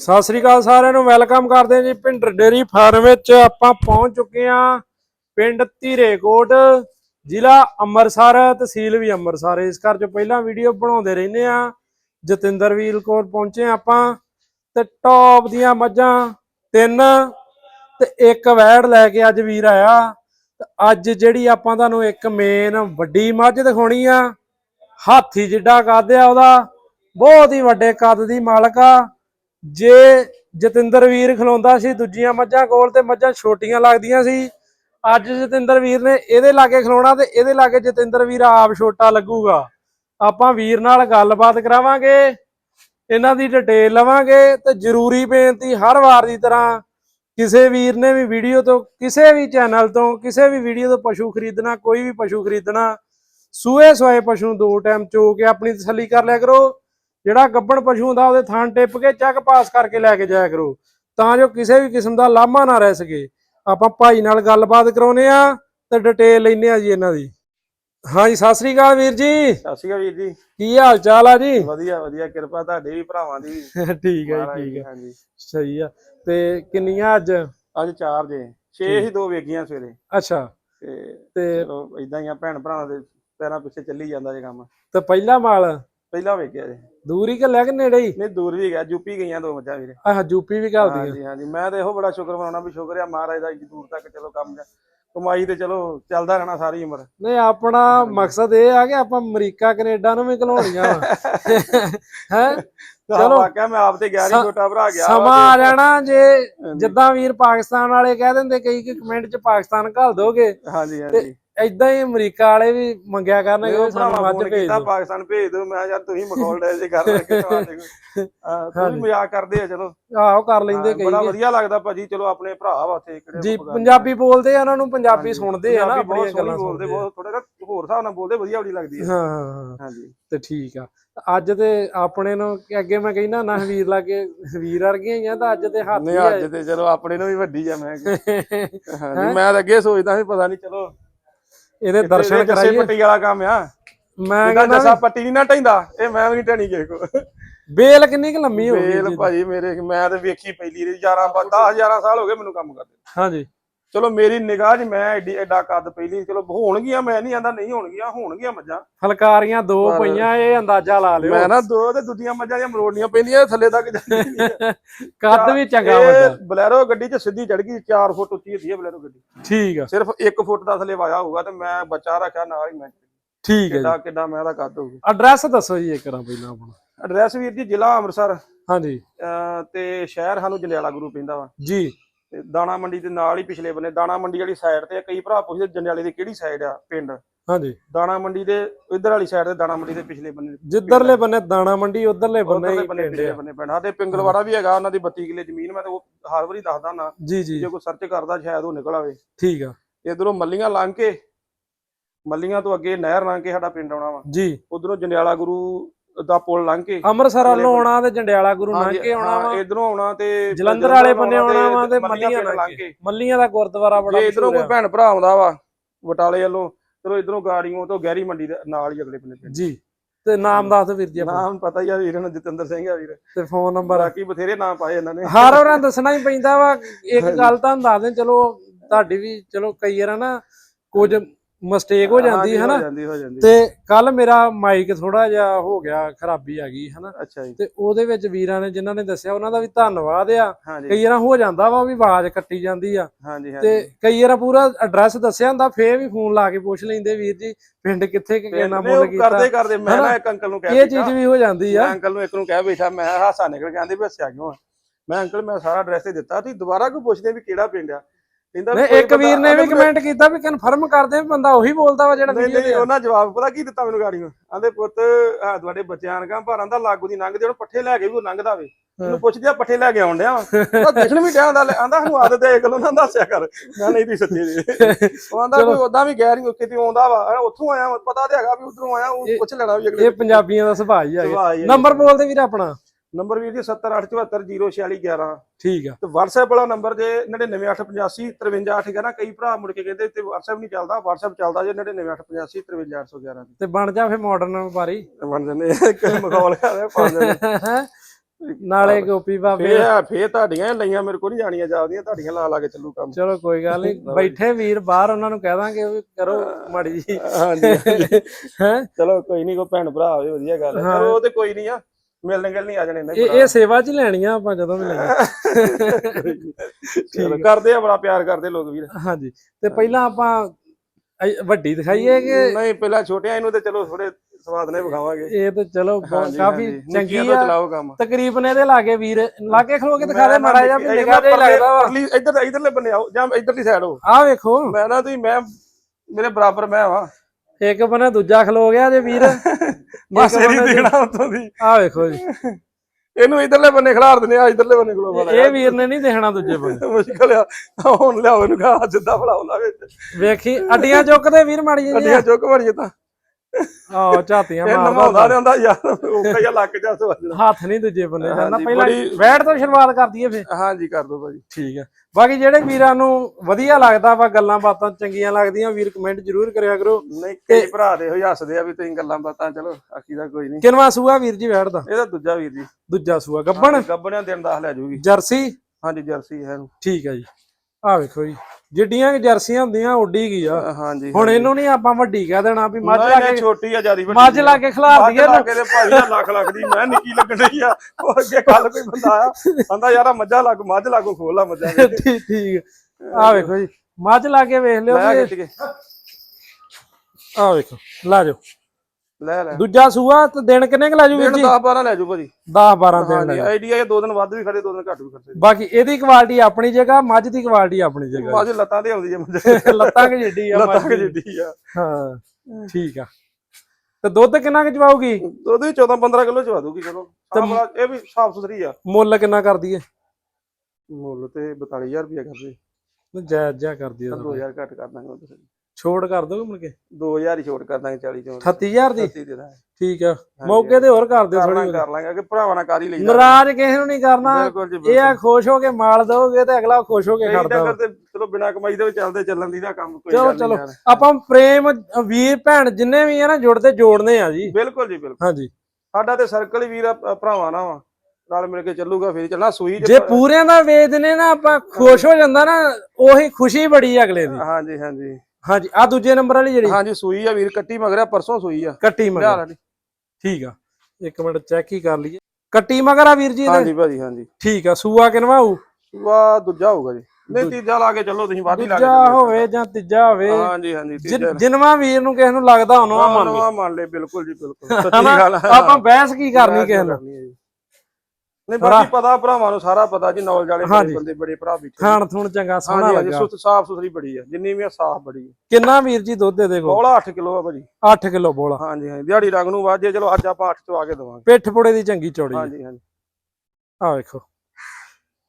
ਸਤਿ ਸ੍ਰੀ ਅਕਾਲ ਸਾਰਿਆਂ ਨੂੰ, ਵੈਲਕਮ ਕਰਦੇ ਹਾਂ ਜੀ ਪਿੰਡ ਡੇਰੀ ਫਾਰਮ ਵਿੱਚ। ਆਪਾਂ ਪਹੁੰਚ ਚੁੱਕੇ ਹਾਂ ਪਿੰਡ ਧੀਰੇਕੋਟ, ਜ਼ਿਲ੍ਹਾ ਅੰਮ੍ਰਿਤਸਰ, ਤਹਿਸੀਲ ਵੀ ਅੰਮ੍ਰਿਤਸਰ। ਇਸ ਘਰ ਚ ਪਹਿਲਾਂ ਵੀਡੀਓ ਬਣਾਉਂਦੇ ਰਹਿੰਦੇ ਆ ਜਤਿੰਦਰ ਵੀਰ ਕੋਲ ਪਹੁੰਚੇ ਆਪਾਂ ਤੇ ਟੌਪ ਦੀਆਂ ਮੱਝਾਂ ਤਿੰਨ ਤੇ ਇੱਕ ਵੈੜ ਲੈ ਕੇ ਅੱਜ ਵੀਰ ਆਇਆ। ਤੇ ਅੱਜ ਜਿਹੜੀ ਆਪਾਂ ਤੁਹਾਨੂੰ ਇੱਕ ਮੇਨ ਵੱਡੀ ਮੱਝ ਦਿਖਾਉਣੀ ਆ, ਹਾਥੀ ਜਿੱਡਾ ਕੱਦ ਆ ਉਹਦਾ। ਬਹੁਤ ਹੀ ਵੱਡੇ ਕੱਦ ਦੀ ਮਾਲਕ ਆ। ਜੇ ਜਤਿੰਦਰ ਵੀਰ ਖਲੋਂਦਾ ਸੀ ਦੂਜੀਆਂ ਮੱਝਾਂ ਕੋਲ ਤੇ ਮੱਝਾਂ ਛੋਟੀਆਂ ਲੱਗਦੀਆਂ ਸੀ, ਅੱਜ ਜਤਿੰਦਰ ਵੀਰ ਨੇ ਇਹਦੇ ਲਾਗੇ ਖਲੋਣਾ ਤੇ ਇਹਦੇ ਲਾਗੇ ਜਤਿੰਦਰ ਵੀਰ ਆਪ ਛੋਟਾ ਲੱਗੂਗਾ। ਆਪਾਂ ਵੀਰ ਨਾਲ ਗੱਲਬਾਤ ਕਰਾਵਾਂਗੇ, ਇਹਨਾਂ ਦੀ ਡਿਟੇਲ ਲਵਾਂਗੇ ਤੇ ਜ਼ਰੂਰੀ ਬੇਨਤੀ ਹਰ ਵਾਰ ਦੀ ਤਰ੍ਹਾਂ ਕਿਸੇ ਵੀਰ ਨੇ ਵੀ ਵੀਡੀਓ ਤੋਂ, ਕਿਸੇ ਵੀ ਚੈਨਲ ਤੋਂ, ਕਿਸੇ ਵੀ ਵੀਡੀਓ ਤੋਂ ਪਸ਼ੂ ਖਰੀਦਣਾ, ਕੋਈ ਵੀ ਪਸ਼ੂ ਖਰੀਦਣਾ ਸੂਏ ਸੋਏ ਪਸ਼ੂ ਨੂੰ ਦੋ ਟਾਈਮ ਚੋ ਕੇ ਆਪਣੀ ਤਸੱਲੀ ਕਰ ਲਿਆ ਕਰੋ। ਜਿਹੜਾ ਗੱਬਣ ਪਸ਼ੂ ਹੁੰਦਾ ਉਹਦੇ ਥਾਂ ਟਿੱਪ ਕੇ ਚੱਕ ਪਾਸ ਕਰਕੇ ਲੈ ਕੇ ਜਾਇਆ ਕਰੋ। ਤਾਂ ਜੋ ਕਿਸੇ ਵੀ ਕਿਸਮ ਦਾ ਲਾਮਾ ਨਾ ਰਹਿ ਸਕੇ। ਆਪਾਂ ਭਾਈ ਨਾਲ ਗੱਲਬਾਤ ਕਰਾਉਨੇ ਆ ਤੇ ਡਿਟੇਲ ਲੈਨੇ ਆ ਜੀ ਇਹਨਾਂ ਦੀ। ਹਾਂਜੀ ਸਤਿ ਸ੍ਰੀ ਅਕਾਲ ਵੀਰ ਜੀ। ਸਤਿ ਸ਼੍ਰੀ ਅਕਾਲ ਵੀਰ ਜੀ। ਕੀ ਹਾਲ ਚਾਲ ਆ ਜੀ? ਵਧੀਆ ਵਧੀਆ। ਕਿਰਪਾ ਤੁਹਾਡੇ ਵੀ ਭਰਾਵਾਂ ਦੀ ਠੀਕ ਹੈ ਠੀਕ ਹੈ ਹਾਂਜੀ। ਸਹੀ ਆ। ਤੇ ਕਿੰਨੀਆਂ ਅੱਜ? ਅੱਜ 4 ਜੇ। 6 ਠੀਕ। ਹੀ ਦੋ ਵੇਗੀਆਂ ਸਵੇਰੇ। ਅੱਛਾ। ਤੇ ਤੇ ਇਦਾਂ ਹੀ ਆ ਭੈਣ ਭਰਾਵਾਂ ਦੇ ਪੈਰਾਂ ਪਿੱਛੇ ਚੱਲੀ ਜਾਂਦਾ ਜੇ ਕੰਮ। ਤੇ ਪਹਿਲਾ ਮਾਲ? ਪਹਿਲਾ ਵੇਗਿਆ ਜੇ ਦੂਰੀ ਕਿ ਲੈ ਕੇ ਨੇੜੇ ਹੀ? ਨਹੀਂ ਦੂਰ ਵੀ ਗਿਆ ਯੂਪੀ ਗਈਆਂ ਦੋ ਮੱਝਾਂ ਵੀਰੇ। ਆਹ ਯੂਪੀ ਵੀ ਘਲਦੀਆਂ ਹਾਂਜੀ ਹਾਂਜੀ। ਮੈਂ ਤੇ ਇਹੋ ਬੜਾ ਸ਼ੁਕਰ ਮਨਾਉਣਾ ਵੀ ਸ਼ੁਕਰ ਆ ਮਹਾਰਾਜ ਦਾ ਇੰਨੀ ਦੂਰ ਤੱਕ ਚਲੋ ਕੰਮ ਜਾ- ਕਮਾਈ ਤੇ ਚਲੋ ਚੱਲਦਾ ਰਹਿਣਾ ਸਾਰੀ ਉਮਰ। ਨਹੀਂ ਆਪਣਾ ਮਕਸਦ ਇਹ ਆ ਕਿ ਆਪਾਂ ਅਮਰੀਕਾ ਕੈਨੇਡਾ ਨੂੰ ਵੀ ਘਲਾਉਣੀਆਂ ਹੈ? ਚਲੋ। ਵਾਕਿਆ ਮੈਂ ਆਪ ਤੇ ਗਿਆ ਨਹੀਂ ਛੋਟਾ ਭਰਾ ਗਿਆ ਸਮਾਂ ਆ ਜਾਣਾ ਜੇ ਜਿੱਦਾਂ ਵੀਰ ਪਾਕਿਸਤਾਨ ਵਾਲੇ ਕਹਿ ਦਿੰਦੇ ਕਈ ਕਿ ਕਮੈਂਟ 'ਚ ਪਾਕਿਸਤਾਨ ਘੱਲ ਦੋਗੇ। ਹਾਂਜੀ ਹਾਂਜੀ। ਏਦਾਂ ਹੀ ਅਮਰੀਕਾ ਵਾਲੇ ਵੀ ਮੰਗਿਆ ਕਰਨਗੇ ਉਹ ਵੀ ਸਾਨੂੰ ਮੱਝ ਭੇਜ ਦਿਓ ਪਾਕਿਸਤਾਨ ਭੇਜ ਦਿਓ ਮੈਂ ਯਾਰ ਤੁਸੀਂ ਮਖੌਲ ਡੇ ਜੇ ਕਰ ਰਹੇ ਤੁਹਾਡੇ ਕੋਲ ਤੁਸੀਂ। ਮਜ਼ਾਕ ਕਰਦੇ ਆ ਚਲੋ। ਆਹੋ ਕਰ ਲੈਂਦੇ ਹਾਂ, ਬੜਾ ਕਈ ਵਧੀਆ ਲੱਗਦਾ ਭਾਜੀ ਚਲੋ ਆਪਣੇ ਭਰਾ ਵਾ ਉੱਥੇ ਕਿਹੜੇ ਜੀ ਪੰਜਾਬੀ ਬੋਲਦੇ ਆ ਉਹਨਾਂ ਨੂੰ ਪੰਜਾਬੀ ਸੁਣਦੇ ਆ ਨਾ ਸੋਹਣੀ ਗੱਲਾਂ ਬੋਲਦੇ। ਬਹੁਤ ਥੋੜਾ ਹੋਰ ਹਿਸਾਬ ਨਾਲ ਬੋਲਦੇ ਵਧੀਆ ਬੜੀ ਲੱਗਦੀ ਹੈ ਹਾਂ ਹਾਂਜੀ। ਤੇ ਠੀਕ ਆ। ਅੱਜ ਤੇ ਆਪਣੇ ਨੂੰ ਅੱਗੇ ਮੈਂ ਕਹਿੰਦਾ ਨਾ ਵੀਰ ਲਾਗੇ ਵੀਰ ਵਰਗੀਆਂ ਹੀ ਆ ਤਾਂ ਅੱਜ ਤੇ ਹੱਥ ਨਹੀਂ ਅੱਜ ਤੇ ਚਲੋ ਆਪਣੇ ਨੂੰ ਵੀ ਵੱਡੀ ਆ ਮੈਂ ਮੈਂ ਤਾਂ ਅੱਗੇ ਸੋਚਦਾ ਸੀ ਪਤਾ ਨਹੀਂ ਚਲੋ ਇਹਦੇ ਦਰਸ਼ਨ ਜੱਸੇ ਕਰਾਈਏ। ਪੱਟੀ ਵਾਲਾ ਕੰਮ ਆ। ਮੈਂ ਕਹਿੰਦਾ ਜੱਸਾ ਪੱਟੀ ਨਹੀਂ ਨਾ ਟੈਂਦਾ। ਇਹ ਮੈਂ ਵੀ ਨਹੀਂ ਟਣੀ ਕਿਸੇ ਕੋ ਬੇਲ ਕਿੰਨੀ ਕੁ ਲੰਮੀ ਹੋ ਗਈ ਜੀ? ਭਾਜੀ ਮੇਰੇ ਮੈਂ ਤੇ ਵੇਖੀ ਪਹਿਲੀ ਰੀ 11 10 11 ਸਾਲ ਹੋ ਗਏ ਮੈਨੂੰ ਕੰਮ ਕਰਦੇ ਹਾਂਜੀ। ਚਲੋ ਮੇਰੀ ਨਿਗਾਹ 'ਚ ਮੈਂ ਐਡੀ ਐਡਾ ਕੱਦ ਪਹਿਲੀ ਚਲੋ ਹੋਣਗੀਆਂ ਮੈਂ ਨਹੀਂ ਆਂਦਾ ਨਹੀਂ ਹੋਣਗੀਆਂ ਹੋਣਗੀਆਂ ਮੱਝਾਂ। ਫਲਕਾਰੀਆਂ ਦੋ ਪਰ- ਪਈਆਂ ਇਹ ਅੰਦਾਜ਼ਾ ਲਾ ਲਿਓ। ਮੈਂ ਨਾ ਦੋ ਤੇ ਦੂਜੀਆਂ ਮੱਝਾਂ ਦੀਆਂ ਮਰੋੜਨੀਆਂ ਪੈਂਦੀਆਂ ਥੱਲੇ ਤੱਕ ਜਾਂਦੀ ਨਹੀਂ ਕੱਦ ਵੀ ਚੰਗਾ ਇਹ ਵੱਡਾ। ਬਲੈਰੋ ਗੱਡੀ 'ਚ ਸਿੱਧੀ ਚੜ ਗਈ 4 ਫੁੱਟ ਉੱਚੀ ਹੁੰਦੀ ਹੈ ਬਲੈਰੋ ਗੱਡੀ। ਠੀਕ ਆ। ਸਿਰਫ 1 ਫੁੱਟ ਦਾ ਥੱਲੇ ਵਾਇਆ ਹੋਊਗਾ ਤੇ ਮੈਂ ਬੱਚਾ ਰੱਖਿਆ ਨਾਲ ਹੀ ਮੈਂ। ਠੀਕ ਹੈ ਕਿੱਡਾ ਕਿੱਡਾ ਮੈਂ ਦਾ ਕੱਦ ਹੋਊਗਾ ਐਡਰੈਸ ਦੱਸੋ ਜੀ ਇੱਕ ਵਾਰ ਪਹਿਲਾਂ ਆਪਣਾ। ਐਡਰੈਸ ਵੀਰ ਜੀ ਜ਼ਿਲ੍ਹਾ ਅੰਮ੍ਰਿਤਸਰ। ਹਾਂਜੀ। ਅਹ ਤੇ ਸ਼ਹਿਰ ਸਾਨੂੰ ਜੰਡਿਆਲਾ ਗੁਰੂ ਪੈਂਦਾ ਵਾ। ਜੀ। ਤੇ ਦਾਣਾ ਮੰਡੀ ਦੇ ਨਾਲ ਹੀ ਪਿਛਲੇ ਬੰਨੇ ਦਾਣਾ ਮੰਡੀ ਵਾਲੀ ਸਾਈਡ ਤੇ ਆ। ਕਈ ਭਰਾ ਪੁੱਛਦੇ ਜੰਡਿਆਲੇ ਦੀ ਕਿਹੜੀ ਸਾਈਡ ਆ ਪਿੰਡ? ਹਾਂਜੀ। ਦਾਣਾ ਮੰਡੀ ਦੇ ਇਧਰ ਵਾਲੀ ਸਾਈਡ ਤੇ ਦਾਣਾ ਮੰਡੀ ਦੇ ਪਿਛਲੇ ਬੰਨੇ। ਜਿੱਧਰਲੇ ਬੰਨੇ ਦਾਣਾ ਮੰਡੀ ਉਧਰਲੇ ਬੰਨੇ ਉਧਰਲੇ ਹੀ ਬੰਨੇ ਪਿੰਡ ਪਿਛਲੇ ਆ। ਬੰਨੇ ਸਾਡੇ ਪਿੰਗਲਵਾੜਾ ਵੀ ਹੈਗਾ ਉਹਨਾਂ ਦੀ 32 ਕਿੱਲੇ ਜ਼ਮੀਨ ਮੈਂ ਤਾਂ ਉਹ ਹਰ ਵਾਰੀ ਦੱਸਦਾ ਨਾ। ਜੀ ਜੀ। ਜੇ ਕੋਈ ਸਰਚ ਕਰਦਾ ਸ਼ਾਇਦ ਉਹ ਨਿਕਲ ਆਵੇ। ਠੀਕ ਆ। ਇਧਰੋਂ ਮੱਲੀਆਂ ਲੰਘ ਕੇ ਮੱਲੀਆਂ ਤੋਂ ਅੱਗੇ ਨਹਿਰ ਲੰਘ ਕੇ ਸਾਡਾ ਪਿੰਡ ਆਉਣਾ ਵਾ। ਜੀ। ਉਧਰੋਂ ਜੰਡਿਆਲਾ ਗੁਰੂ ਦਾ ਪੁਲ ਲੰਘ ਕੇ ਅੰਮ੍ਰਿਤਸਰ ਵੱਲੋਂ ਆਉਣਾ ਤੇ ਜੰਡਿਆਲਾ ਗੁਰੂ ਲੰਘ ਕੇ ਆਉਣਾ ਵਾ। ਇਧਰੋਂ ਆਉਣਾ ਤੇ ਜਲੰਧਰ ਵਾਲੇ ਬੰਨੇ ਆਉਣਾ ਵਾ ਤੇ ਮੱਲੀਆਂ ਲੰਘ ਕੇ। ਮੱਲੀਆਂ ਦਾ ਗੁਰਦੁਆਰਾ ਬੜਾ ਇਧਰੋਂ ਕੋਈ। ਭੈਣ ਭਰਾ ਆਉਂਦਾ ਵਾ ਬਟਾਲੇ ਵੱਲੋਂ ਚਲੋ ਇਧਰੋਂ ਗਾੜੀਆਂ ਤੋਂ ਗਹਿਰੀ ਮੰਡੀ ਦੇ ਨਾਲ ਹੀ ਅਗਲੇ ਬੰਨੇ ਪਿੰਡ। ਜੀ ਤੇ ਨਾਮ ਦੱਸ ਵੀਰ ਜੀ ਨਾਮ ਪਤਾ ਹੀ ਆ ਵੀਰ ਨੂੰ ਜਤਿੰਦਰ ਸਿੰਘ ਆ ਵੀਰ। ਤੇ ਫੋਨ ਨੰਬਰ ਬਾਕੀ ਬਥੇਰੇ ਨਾਮ ਪਾਏ ਇਹਨਾਂ ਨੇ। ਹਰ ਉਹਨਾਂ ਦੱਸਣਾ ਹੀ ਪੈਂਦਾ ਵਾ ਇੱਕ ਗੱਲ ਤਾਂ ਦੱਸ ਦੇ ਚਲੋ ਤੁਹਾਡੀ ਵੀ ਚਲੋ ਕਈ ਵਾਰ ਨਾ ਕੁਝ ਮਿਸਟੇਕ ਹੋ ਜਾਂਦੀ ਹੈ ਨਾ ਜਾਂਦੀ ਹੋ ਜਾਂਦੀ। ਤੇ ਕੱਲ ਮੇਰਾ ਮਾਈਕ ਥੋੜਾ ਜਿਹਾ ਹੋ ਗਿਆ ਖਰਾਬੀ ਆ ਗਈ ਹਨਾ? ਅੱਛਾ ਜੀ। ਤੇ ਉਹਦੇ ਵਿੱਚ ਵੀਰਾਂ ਨੇ ਜਿਨ੍ਹਾਂ ਨੇ ਦੱਸਿਆ ਉਹਨਾਂ ਦਾ ਵੀ ਧੰਨਵਾਦ ਆ। ਕਈ ਵਾਰ ਹੋ ਜਾਂਦਾ ਵਾ ਵੀ ਆਵਾਜ਼ ਕੱਟੀ ਜਾਂਦੀ ਆ। ਤੇ ਕਈ ਵਾਰ ਪੂਰਾ ਐਡਰੈਸ ਦੱਸਿਆ ਹੁੰਦਾ ਫੇਰ ਵੀ ਫੋਨ ਲਾ ਕੇ ਪੁੱਛ ਲੈਂਦੇ ਵੀਰ ਜੀ ਪਿੰਡ ਕਿੱਥੇ ਕਿ ਕਿੰਨਾ ਨਹੀਂ, ਮੁੱਲ ਕੀਤਾ ਕਰਦੇ ਕਰਦੇ ਮੈਂ? ਨਾ ਇੱਕ ਅੰਕਲ ਨੂੰ ਕਹਿ ਇਹ ਚੀਜ਼ ਵੀ ਹੋ ਜਾਂਦੀ ਆ। ਮੈਂ ਅੰਕਲ ਨੂੰ ਇੱਕ ਨੂੰ ਕਹਿ ਬੈਠਾ ਮੈਂ ਹਾਸਾ ਨਿਕਲ ਆਂਦੇ ਵੀ ਹੱਸਿਆ ਕਿਉਂ? ਮੈਂ ਅੰਕਲ ਮੈਂ ਸਾਰਾ ਐਡਰੈਸ ਤੇ ਦਿੱਤਾ ਤੁਸੀਂ ਦੁਬਾਰਾ ਕੋਈ ਪੁੱਛਦੇ ਵੀ ਕਿਹੜਾ ਪਿੰਡ ਆ? ਕਹਿੰਦਾ ਨਹੀਂ ਇੱਕ ਵੀਰ ਨੇ ਵੀ ਕਮੈਂਟ ਕੀਤਾ ਵੀ ਕਨਫਰਮ ਕਰਦੇ ਬੰਦਾ ਉਹੀ ਬੋਲਦਾ ਵਾ ਜਿਹੜਾ ਵੀਡੀਓ ਨਹੀਂ ਤੇ। ਉਹਨਾਂ ਜਵਾਬ ਪਤਾ ਕੀ ਦਿੱਤਾ ਮੈਨੂੰ ਗਾੜੀ ਨੂੰ? ਆਂਦੇ ਪੁੱਤ ਆ ਤੁਹਾਡੇ ਬੱਚਿਆਂ ਨਕਾਂ ਭਾਰਾਂ ਦਾ ਲਾਗੂ ਦੀ ਲੰਘਦੇ ਹੁਣ ਪੱਠੇ ਲੈ ਕੇ ਵੀ ਉਹ ਲੰਘਦਾ ਵੇ। ਉਹਨੂੰ ਪੁੱਛਦੇ ਆ ਪੱਠੇ ਲੈ ਕੇ ਆਉਣ ਡਿਆ ਉਹ ਦੇਖਣ ਵੀ ਡਿਆ ਹੁੰਦਾ ਆਂਦਾ ਸਾਨੂੰ ਆਦਤ ਹੈ ਗੱਲੋਂ ਨਾ ਦੱਸਿਆ ਕਰ। ਮੈਂ ਨਹੀਂ ਤੀ ਸੱਚੀ ਜੀ ਉਹ ਆਂਦਾ ਕੋਈ ਉਦਾਂ ਵੀ ਗੈਰ ਨਹੀਂ ਕਿਤੇ ਆਉਂਦਾ ਵਾ। ਉੱਥੋਂ ਆਇਆ ਪਤਾ ਤੇ ਹੈਗਾ ਵੀ ਉਧਰੋਂ ਆਇਆ ਉਹ ਪੁੱਛ ਲੈਣਾ ਵੀ ਅਗਲੇ ਇਹ ਪੰਜਾਬੀਆਂ ਦਾ ਸੁਭਾਅ ਹੀ ਆ ਹੀ। ਨੰਬਰ ਬੋਲਦੇ ਵੀਰ ਆਪਣਾ। ਨੰਬਰ ਵੀਰ ਜੀ 708740611 ਠੀਕ ਆ। ਤੇ WhatsApp ਵਾਲਾ ਨੰਬਰ ਜੇ 99885 53811 ਕਈ ਭਰਾ ਮੁੜ ਕੇ ਕਹਿੰਦੇ ਤੇ WhatsApp ਨਹੀਂ ਚੱਲਦਾ WhatsApp ਚੱਲਦਾ ਜੇ 99885 53811 ਤੇ ਬਣ ਜਾ ਫੇ ਮਾਡਰਨ ਵਪਾਰੀ। ਬਣ ਜੰਨੇ ਇੱਕ ਮਖੌਲ ਕਰ ਪਾ ਜੰਨੇ ਨਾਲੇ ਗੋਪੀ ਬਾਬੇ। ਫੇਰ ਤੁਹਾਡੀਆਂ ਲਈਆਂ ਮੇਰੇ ਕੋਲ ਨਹੀਂ ਜਾਣੀਆਂ ਜਾਂਦੀਆਂ ਤੁਹਾਡੀਆਂ ਲਾ ਲਾ ਕੇ ਚੱਲੂ ਕੰਮ। ਚਲੋ ਕੋਈ ਗੱਲ ਨਹੀਂ ਬੈਠੇ ਵੀਰ ਬਾਹਰ ਉਹਨਾਂ ਨੂੰ ਕਹਿ ਦਾਂਗੇ ਵੀ ਕਰੋ ਮਾੜੀ ਜੀ ਹਾਂਜੀ। ਹੈ? ਚਲੋ ਕੋਈ ਨਹੀਂ ਕੋਈ ਭੈਣ ਭਰਾ ਹੋਵੇ ਵਧੀਆ ਗੱਲ ਹੈ। ਪਰ ਉਹ ਤੇ ਕੋਈ ਨਹੀਂ ਆ। ਮਿਲਣ ਗੱਲ ਨਹੀਂ ਆ ਜਾਣੇ ਇਹ ਇਹ ਸੇਵਾ ਚ ਹੀ ਲੈਣੀਆਂ ਆਪਾਂ ਜਦੋਂ ਵੀ ਲੈਣੀਆਂ ਚਲੋ ਕਰਦੇ ਆ ਬੜਾ ਪਿਆਰ ਕਰਦੇ ਲੋਕ ਵੀਰ। ਹਾਂਜੀ। ਤੇ ਪਹਿਲਾਂ ਆਪਾਂ ਵੱਡੀ ਦਿਖਾਈਏ ਕਿ ਨਹੀਂ ਪਹਿਲਾਂ ਛੋਟਿਆਂ ਇਹਨੂੰ ਤੇ ਚਲੋ ਥੋੜੇ ਸਵਾਦ ਨੇ ਵਿਖਾਵਾਂਗੇ। ਇਹ ਤਾਂ ਚਲੋ ਕਾਫੀ। ਚੰਗੀ ਆ। ਤਕਰੀਬਨ ਇਹਦੇ ਲਾਗੇ ਵੀਰ ਲਾਗੇ ਖਲੋ ਕੇ ਦਿਖਾ ਦੇ ਮਾੜਾ ਜਿਹਾ ਵੀ ਨਿਗਾਹ ਲੱਗਦਾ ਵਾ। ਇੱਧਰ ਇੱਧਰਲੇ ਬੰਨੇ ਆਓ ਜਾਂ ਇੱਧਰਲੀ ਸਾਈਡ ਹੋ ਆਹ ਵੇਖੋ। ਮੈਂ ਨਾ ਤੁਸੀਂ ਮੈਂ ਮੇਰੇ ਬਰਾਬਰ ਮੈਂ ਵਾਂ। ਇੱਕ ਬੰਨੇ ਦੂਜਾ ਖਲੋ ਗਿਆ ਜੇ ਵੀਰ। ਬਸ ਇਹ ਨਹੀਂ ਦੇਖਣਾ ਉਤੋਂ ਦੀ। ਆਹ ਵੇਖੋ ਜੀ। ਇਹਨੂੰ ਇੱਧਰਲੇ ਬੰਨੇ ਖਿਲਾਰ ਦਿੰਦੇ ਆ ਇੱਧਰਲੇ ਬੰਨੇ ਖਲੋ ਵਾਲਾ। ਇਹ ਵੀਰ ਨੇ ਨਹੀਂ ਦੇਖਣਾ ਦੂਜੇ ਬੰਨੇ। ਮੁਸ਼ਕਲ ਆ। ਹੁਣ ਲਿਆਓ ਇਹਨੂੰ ਕਹਾ ਜਿੱਦਾਂ ਫੜਾਉਂਦਾ ਵਿੱਚ। ਵੇਖੀ ਅੱਡੀਆਂ ਚੁੱਕਦੇ ਵੀਰ ਮਾੜੀ ਜੀ ਅੱਡੀਆਂ ਚੁੱਕ ਵੜੀਏ ਤਾਂ। ਆਹ ਝਾਤੀਆਂ ਇਹ ਮਾਰਦਾ ਨਮਾਉਂਦਾ ਨੇ ਹੁੰਦਾ ਯਾਰ ਉਹ ਕਈ ਲੱਕ ਜਾ ਵੱਜਣਾ ਹੱਥ ਨਹੀਂ ਦੂਜੇ ਬੰਨੇ ਜਾਂਦਾ ਹਾਂਜੀ, ਪਹਿਲਾਂ ਬੜੀ- ਬੈਠ ਤੋਂ ਸ਼ੁਰੂਆਤ ਕਰ ਦਈਏ ਫੇ ਹਾਂਜੀ ਕਰ ਦੋ ਭਾਜੀ। ਠੀਕ ਹੈ ਬਾਕੀ ਜਿਹੜੇ ਵੀਰਾਂ ਨੂੰ ਵਧੀਆ ਲੱਗਦਾ ਵਾ ਗੱਲਾਂ ਬਾਤਾਂ ਚੰਗੀਆਂ ਲੱਗਦੀਆਂ ਵੀਰ ਕਮੈਂਟ ਜ਼ਰੂਰ ਕਰਿਆ ਕਰੋ। ਨਹੀਂ ਕਈ ਭਰਾ ਦੇ ਹੋਈ ਹੱਸਦੇ ਆ ਵੀ ਤੁਸੀਂ ਗੱਲਾਂ ਬਾਤਾਂ ਚਲੋ ਆਖੀ ਦਾ ਕੋਈ ਨਹੀਂ। ਕਿਨਵਾ ਸੂਆ ਵੀਰ ਜੀ ਬੈਠਦਾ ਇਹਦਾ ਦੂਜਾ ਵੀਰ ਜੀ। ਦੂਜਾ ਸੂਆ ਗੱਬਣ? ਗੱਬਣਿਆਂ ਦਿਨ ਦਾ ਲੈ ਜੂਗੀ। ਜਰਸੀ? ਹਾਂਜੀ ਜਰਸੀ ਹੈ ਠੀਕ ਹੈ ਜੀ। ਆਹ ਵੇਖੋ ਜੀ। ਜਿੱਡੀਆਂ ਕਿ ਜਰਸੀਆਂ ਹੁੰਦੀਆਂ ਉੱਡੀ ਗਈ ਆ। ਹਾਂਜੀ ਹੁਣ ਇਹਨੂੰ ਨਹੀਂ ਆਪਾਂ ਵੱਡੀ ਕਹਿ ਦੇਣਾ ਵੀ ਮੱਝ ਲਾ ਕੇ ਛੋਟੀ ਆ ਜਿਆਦੀ ਵੱਡੀ ਮੱਝ ਲਾ ਕੇ ਖਿਲਾਰ ਦਈਏ ਲਾ ਕੇ ਤੇ ਭਾਜੀ ਦਾ ਲੱਖ ਲੱਖ ਦੀ ਮੈਂ ਨਿੱਕੀ ਲੱਗਣ ਆ। ਉਹ ਅੱਗੇ ਕੱਲ ਕੋਈ ਬੰਦਾ ਆਇਆ ਕਹਿੰਦਾ ਯਾਰ ਆ ਮੱਝਾਂ ਲੱਗ ਮੱਝ ਲਾਗੋ ਖੋਲ ਆ ਮੱਝਾਂ ਦੀ। ਠੀਕ ਠੀਕ। ਆਹ ਵੇਖੋ ਜੀ ਮੱਝ ਲਾ ਕੇ ਵੇਖ ਲਿਓ ਲੈ ਆਹ ਵੇਖੋ ਲਾ ਜਾਓ ਲੈ ਲੈ। ਦੂਜਾ ਸੂਆ ਤੇ ਦਿਨ ਕਿੰਨੇ ਕੁ ਲਾ ਜੂ ਵੀਰ ਜੀ? 10 12 ਲੈ ਜਾਓ ਭਾਜੀ 10 12 ਦਿਨ ਹਾਂਜੀ ਆਈਡੀਆ ਇਹ ਦੋ ਦਿਨ ਵੱਧ ਵੀ ਖੜੇ ਦੋ ਦਿਨ ਘੱਟ ਵੀ ਖੜੇ। ਬਾਕੀ ਇਹਦੀ ਕੁਆਲਿਟੀ ਆਪਣੀ ਜਗ੍ਹਾ ਮੱਝ ਦੀ ਕੁਆਲਿਟੀ ਆਪਣੀ ਜਗ੍ਹਾ। ਮੱਝ ਲੱਤਾਂ ਤੇ ਆਉਂਦੀ ਆ ਮੱਝ। ਲੱਤਾਂ ਕਿ ਜਿੱਡੀ ਆ ਲੱਤਾਂ ਕਿ। ਜਿੱਡੀ ਆ। ਹਾਂ ਠੀਕ ਆ। ਤੇ ਦੁੱਧ ਕਿੰਨਾ ਕੁ ਚਵਾਉਗੀ ਉਹਦੇ 14 15 ਕਿਲੋ ਚਵਾ ਦੂਗੀ ਚਲੋ। ਇਹ ਵੀ ਸਾਫ਼ ਸੁਥਰੀ ਆ। ਮੁੱਲ ਕਿੰਨਾ ਕਰਦੀ ਏ? ਮੁੱਲ ਤੇ 42000 ਰੁਪਏ ਕਰਦੇ। ਜਾਇਜ਼ ਜਿਹਾ ਕਰਦੀ ਏ 2000 ਘੱਟ ਕਰ ਦਾਂਗੇ ਉਹਦੇ ਛੋੜ ਕਰ ਦੋਗੇ ਮੁੜ ਕੇ? 2000 ਹੀ ਛੋਟ ਕਰ ਦਾਂਗੇ 40 ਚੋਂ। 38000 ਦੀ? 30 ਦੇ ਦਾਂਗੇ। ਠੀਕ ਆ। ਮੌਕੇ ਤੇ ਹੋਰ ਕਰ ਦਿਓ ਥੋੜੀ ਕਰ ਲਾਂਗੇ ਕਿ ਭਰਾਵਾਂ ਨਾਲ ਕਰ ਹੀ ਲਈਦਾ। ਨਾਰਾਜ਼ ਕਿਸੇ ਨੂੰ ਨਹੀਂ ਕਰਨਾ। ਇਹ ਆ ਖੁਸ਼ ਹੋ ਕੇ ਮਾਲ ਦੋਗੇ ਤੇ ਅਗਲਾ ਖੁਸ਼ ਹੋ ਕੇ ਖੜਦਾ ਚਲੋ ਬਿਨਾ ਕਮਾਈ ਦੇ ਚੱਲਦੇ ਚੱਲਣ ਦੀ ਦਾ ਕੰਮ ਕੋਈ ਚਲੋ ਚਲੋ। ਆਪਾਂ ਪ੍ਰੇਮ ਵੀਰ ਭੈਣ ਜਿੰਨੇ ਵੀ ਆ ਨਾ ਜੁੜਦੇ ਜੋੜਨੇ ਆ ਜੀ। ਬਿਲਕੁਲ ਜੀ ਬਿਲਕੁਲ। ਹਾਂਜੀ। ਸਾਡਾ ਤੇ ਸਰਕਲ ਹੀ ਵੀਰ ਭਰਾਵਾਂ ਨਾਲ ਵਾ। ਨਾਲ ਮਿਲ ਕੇ ਚੱਲੂਗਾ ਫਿਰ ਚੱਲਣਾ ਸੂਈ ਜੇ ਪੂਰਿਆਂ ਦਾ ਵੇਚਦੇ ਨਾ ਆਪਾਂ ਖੁਸ਼ ਹੋ ਜਾਂਦਾ ਨਾ ਉਹੀ ਖੁਸ਼ੀ ਬੜੀ ਅਗਲੇ ਦੀ। ਹਾਂਜੀ ਹਾਂਜੀ। ਹਾਂਜੀ ਆ ਦੂਜੇ ਨੰਬਰ ਵਾਲੀ ਜਿਹੜੀ? ਹਾਂਜੀ ਸੂਈ ਆ ਵੀਰ ਕੱਟੀ ਮਗਰ ਪਰਸੋਂ ਸੂਈ ਆ। ਕੱਟੀ ਮਗਰ। ਠੀਕ ਆ। ਇੱਕ ਮਿੰਟ ਚੈੱਕ ਹੀ ਕਰ ਲਈਏ। ਕੱਟੀ ਮਗਰ ਆ ਵੀਰ ਜੀ ਹਾਂਜੀ ਭਾਜੀ ਹਾਂਜੀ। ਠੀਕ ਆ ਸੂਆ ਕਿਨਵਾਊ ਵਾ ਦੂਜਾ ਹੋਊਗਾ ਜੀ। ਨਹੀਂ ਤੀਜਾ ਲਾ ਕੇ ਚੱਲੋ ਤੁਸੀਂ ਵਾਧੀ ਲਾ ਕੇ ਦੂਜਾ ਹੋਵੇ ਜਾਂ ਤੀਜਾ ਹੋਵੇ ਹਾਂਜੀ ਹਾਂਜੀ ਜਿਨਵਾ ਵੀਰ ਨੂੰ ਕਿਸੇ ਨੂੰ ਲੱਗਦਾ ਆ ਮੰਨ ਲੈ ਬਿਲਕੁਲ ਜੀ ਬਿਲਕੁਲ। ਸੱਚੀ? ਗੱਲ। ਆਪਾਂ ਬਹਿਸ ਕੀ ਕਰਨੀ ਕਿਸੇ ਨੂੰ ਕਰਨੀ ਹੈ ਜੀ। ਨਹੀਂ ਬਾਕੀ ਪਤਾ ਭਰਾਵਾਂ ਨੂੰ ਸਾਰਾ ਪਤਾ ਜੀ ਨੌਲੇਜ ਵਾਲੇ ਹਾਂਜੀ। ਬੜੇ ਬੰਦੇ ਬੜੇ ਭਰਾ ਵਿੱਚ ਖਾਣ ਥੂਣ ਚੰਗਾ ਸੋਹਣਾ ਹਾਂਜੀ ਹਾਂਜੀ ਲੱਗਾ। ਸੁੱਤ ਸਾਫ਼ ਸੁਥਰੀ ਬੜੀ ਆ ਜਿੰਨੀ ਵੀ ਆ ਸਾਫ਼ ਬੜੀ ਆ। ਕਿੰਨਾ ਵੀਰ ਜੀ ਦੁੱਧ ਦੇ ਦੇਖੋ ਬੋਲਾ 8 ਕਿਲੋ ਆ ਭਾਜੀ। 8 ਕਿਲੋ ਬੋਲਾ ਹਾਂਜੀ ਹਾਂਜੀ ਦਿਹਾੜੀ ਰੰਗ ਨੂੰ ਵਾਜੇ ਚਲੋ ਅੱਜ ਆਪਾਂ 8 ਤੋਂ ਆ ਕੇ ਦਵਾਂਗੇ। ਪਿੱਠ ਪੁੜੇ ਦੀ ਚੰਗੀ ਚੌੜੀ ਹਾਂਜੀ ਹਾਂਜੀ। ਆ ਵੇਖੋ।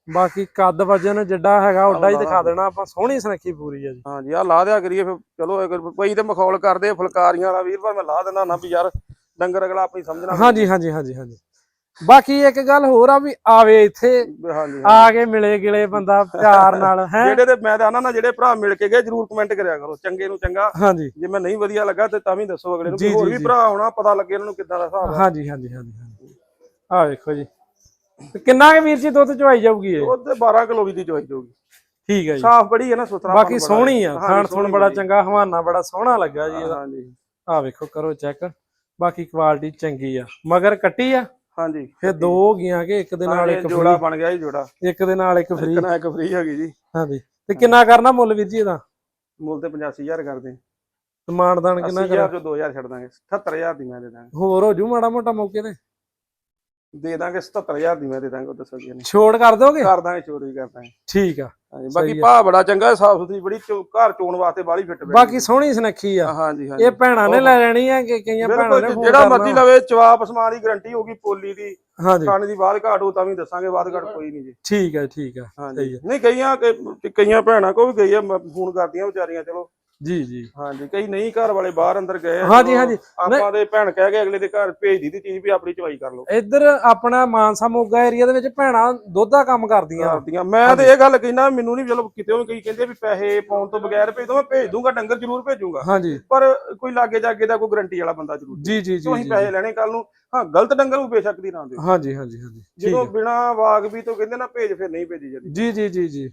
ਬਾਕੀ ਕੱਦ ਵਜਨ ਜਿੱਡਾ ਹੈਗਾ ਓਡਾ ਹੀ ਦਿਖਾ ਦੇਣਾ ਆਪਾਂ ਸੋਹਣੀ ਸੁਨੱਖੀ ਪੂਰੀ ਆ ਜੀ। ਹਾਂਜੀ ਆ ਲਾ ਦਿਆ ਕਰੀਏ ਫਿਰ ਚਲੋ ਕੋਈ ਤੇ ਮਖੌਲ ਕਰਦੇ ਫੁਲਕਾਰੀਆਂ ਵਾਲਾ ਵੀਰ ਪਰ ਮੈਂ ਲਾ ਦਿੰਦਾ ਨਾ ਵੀ ਯਾਰ ਡੰਗਰ ਅਗਲਾ ਆਪਣੀ ਸਮਝਣਾ ਹਾਂਜੀ ਹਾਂਜੀ ਹਾਂਜੀ ਹਾਂਜੀ। ਬਾਕੀ ਇੱਕ ਗੱਲ ਹੋਰ ਆ ਵੀ ਆਵੇ ਇੱਥੇ ਹਾਂਜੀ ਆ ਕੇ ਮਿਲੇ ਗਿਲੇ ਬੰਦਾ ਪਿਆਰ ਨਾਲ ਹੈ? ਜਿਹੜੇ ਤੇ ਮੈਂ ਤਾਂ ਆਨਾ ਨਾ ਜਿਹੜੇ ਭਰਾ ਮਿਲ ਕੇ ਗਏ ਜਰੂਰ ਕਮੈਂਟ ਕਰਿਆ ਕਰੋ ਚੰਗੇ ਨੂੰ ਚੰਗਾ। ਹਾਂਜੀ। ਜੇ ਮੈਂ ਨਹੀਂ ਵਧੀਆ ਲੱਗਾ ਤੇ ਤਾਂ ਵੀ ਦੱਸੋ ਅਗਲੇ ਨੂੰ ਵੀ ਹੋਰ ਵੀ। ਭਰਾ ਹੋਣਾ ਪਤਾ ਲੱਗੇ ਇਹਨਾਂ ਨੂੰ ਕਿੱਦਾਂ ਦਾ ਹਿਸਾਬ ਹਾਂਜੀ ਹਾਂਜੀ ਹਾਂਜੀ ਆ ਵੇਖੋ ਜੀ। ਕਿੰਨਾ ਕੁ ਵੀਰ ਜੀ ਦੁੱਧ ਚਵਾਈ ਜਾਊਗੀ ਇਹ? ਤੇ 12 ਕਿਲੋ ਦੀ ਚੋਈ ਜਾਊਗੀ। ਠੀਕ ਹੈ ਜੀ। ਸਾਫ਼ ਬੜੀ ਹੈ ਨਾ ਸੁਥਰਾ ਬਾਕੀ ਸੋਹਣੀ ਆ ਖਾਣ ਥੁਣ ਬੜਾ ਚੰਗਾ ਹਵਾਨਾ ਬੜਾ ਸੋਹਣਾ ਲੱਗਾ ਜੀ ਇਹਦਾ। ਹਾਂਜੀ। ਆ ਵੇਖੋ ਕਰੋ ਚੈੱਕ। ਬਾਕੀ ਕੁਆਲਿਟੀ ਚੰਗੀ ਆ। ਮਗਰ ਕੱਟੀ ਆ? ਹਾਂਜੀ। ਫਿਰ ਦੋ ਹੋ ਗਈਆਂ ਕਿ ਇੱਕ ਦੇ ਨਾਲ ਇੱਕ ਜੋੜਾ ਬਣ ਗਿਆ ਜੀ ਜੋੜਾ। ਇੱਕ ਦੇ ਨਾਲ ਇੱਕ ਫ੍ਰੀ ਇੱਕ ਨਾ ਇੱਕ ਫ੍ਰੀ ਹੈਗੀ ਜੀ। ਹਾਂਜੀ। ਤੇ ਕਿੰਨਾ ਕਰਨਾ ਮੁੱਲ ਵੀਰ ਜੀ ਇਹਦਾ? ਮੁੱਲ ਤੇ 85000 ਕਰਦੇ ਮਾਨਦਾਨ ਕਿੰਨਾ ਕਰ? 80000 ਚੋਂ 2000 ਛੱਡ ਦਾਂਗੇ। 77000 ਦੀ ਮੈਂ ਦੇ ਦਾਂਗੇ। ਹੋਰ ਹੋ ਜੂ ਮਾੜਾ ਮੋਟਾ ਮੌਕੇ ਤੇ? ਦੇ ਦਾਂਗੇ 77000 ਦੀ ਮੈਂ ਦੇ ਦਾਂਗੇ ਦੱਸੋ ਜੀ ਨਹੀਂ ਛੋੜ ਕਰ ਦੋਗੇ? ਕਰ ਦਾਂਗੇ ਚੋਰੀ ਵੀ ਕਰ ਦਾਂਗੇ। ਠੀਕ ਆ। ਹਾਂਜੀ ਬਾਕੀ ਭਾ ਬੜਾ ਚੰਗਾ ਸਾਫ਼ ਸੁਥਰੀ ਬੜੀ ਘਰ ਚੋਣ ਵਾਸਤੇ ਬਾਲੀ ਫਿੱਟ ਬੈਠੀ ਬਾਕੀ ਸੋਹਣੀ ਸੁਨੱਖੀ ਆ। ਹਾਂਜੀ ਹਾਂਜੀ। ਇਹ ਭੈਣਾਂ ਨੇ ਲੈ ਲੈਣੀ ਆ ਕਿ ਕਈਆਂ ਭੈਣਾਂ ਨੇ ਜਿਹੜਾ ਮਰਜ਼ੀ ਲਵੇ ਜਵਾਬ ਸਮਾਨ ਦੀ ਗਾਰੰਟੀ ਹੋਗੀ ਪੋਲੀ ਦੀ। ਹਾਂਜੀ। ਖਾਣੇ ਦੀ ਬਾਅਦ ਘਾਟ ਹੋ ਤਾਂ ਵੀ ਦੱਸਾਂਗੇ ਬਾਅਦ ਘਾਟ ਕੋਈ ਨਹੀਂ ਜੀ। ਠੀਕ ਆ ਠੀਕ ਆ। ਹਾਂਜੀ। ਸਹੀ ਆ। ਨਹੀਂ ਕਈਆਂ ਕਈਆਂ ਭੈਣਾਂ ਕੋ ਵੀ ਗਈ ਆ ਫੋਨ ਕਰਦੀਆਂ ਵਿਚਾਰੀਆਂ ਚਲੋ। ਜੀ ਜੀ। ਹਾਂਜੀ ਕਈ ਨਹੀਂ ਘਰ ਵਾਲੇ ਬਾਹਰ ਅੰਦਰ ਗਏ ਹਾਂਜੀ, ਹਾਂਜੀ। ਆਪਾਂ ਦੇ ਭੈਣ ਕਹਿ ਕੇ ਅਗਲੇ ਦੇ ਘਰ ਭੇਜ ਦਿੱਤੀ ਚੀਜ਼ ਵੀ ਆਪਣੀ ਚਵਾਈ ਕਰ ਲਓ। ਇੱਧਰ ਆਪਣਾ ਮਾਨਸਾ ਮੋਗਾ ਏਰੀਆ ਦੇ ਵਿੱਚ ਭੈਣਾਂ ਦੁੱਧ ਦਾ ਕੰਮ ਕਰਦੀਆਂ। ਕਰਦੀਆਂ। ਮੈਂ ਤੇ ਇਹ ਗੱਲ ਕਹਿਣਾ ਮੈਨੂੰ ਨਹੀਂ ਚਲੋ ਕਿਤੇ ਵੀ ਕਈ ਕਹਿੰਦੇ ਵੀ ਪੈਸੇ ਪਾਉਣ ਤੋਂ ਬਗੈਰ ਭੇਜ ਦੋ ਮੈਂ ਭੇਜ ਦੂੰਗਾ ਡੰਗਰ ਜ਼ਰੂਰ ਭੇਜੂਗਾ। ਹਾਂਜੀ। ਪਰ ਕੋਈ ਲਾਗੇ ਜਾਗੇ ਦਾ ਕੋਈ ਗਰੰਟੀ ਵਾਲਾ ਬੰਦਾ ਜ਼ਰੂਰ ਜੀ ਜੀ ਜੀ ਜੀ ਪੈਸੇ ਲੈਣੇ ਕੱਲ ਨੂੰ। ਹਾਂ ਗਲਤ ਡੰਗਰ ਨੂੰ ਬੇਸ਼ੱਕ ਦੀ ਨਾ ਦਿਓ। ਹਾਂਜੀ ਹਾਂਜੀ ਹਾਂਜੀ। ਜਦੋਂ। ਬਿਨਾ ਵਾਗ ਵੀ ਤੋਂ ਕਹਿੰਦੇ ਨਾ ਭੇਜ ਫਿਰ ਨਹੀਂ ਭੇਜੀ ਜਾਂਦੀ। ਜੀ ਜੀ ਜੀ ਜੀ।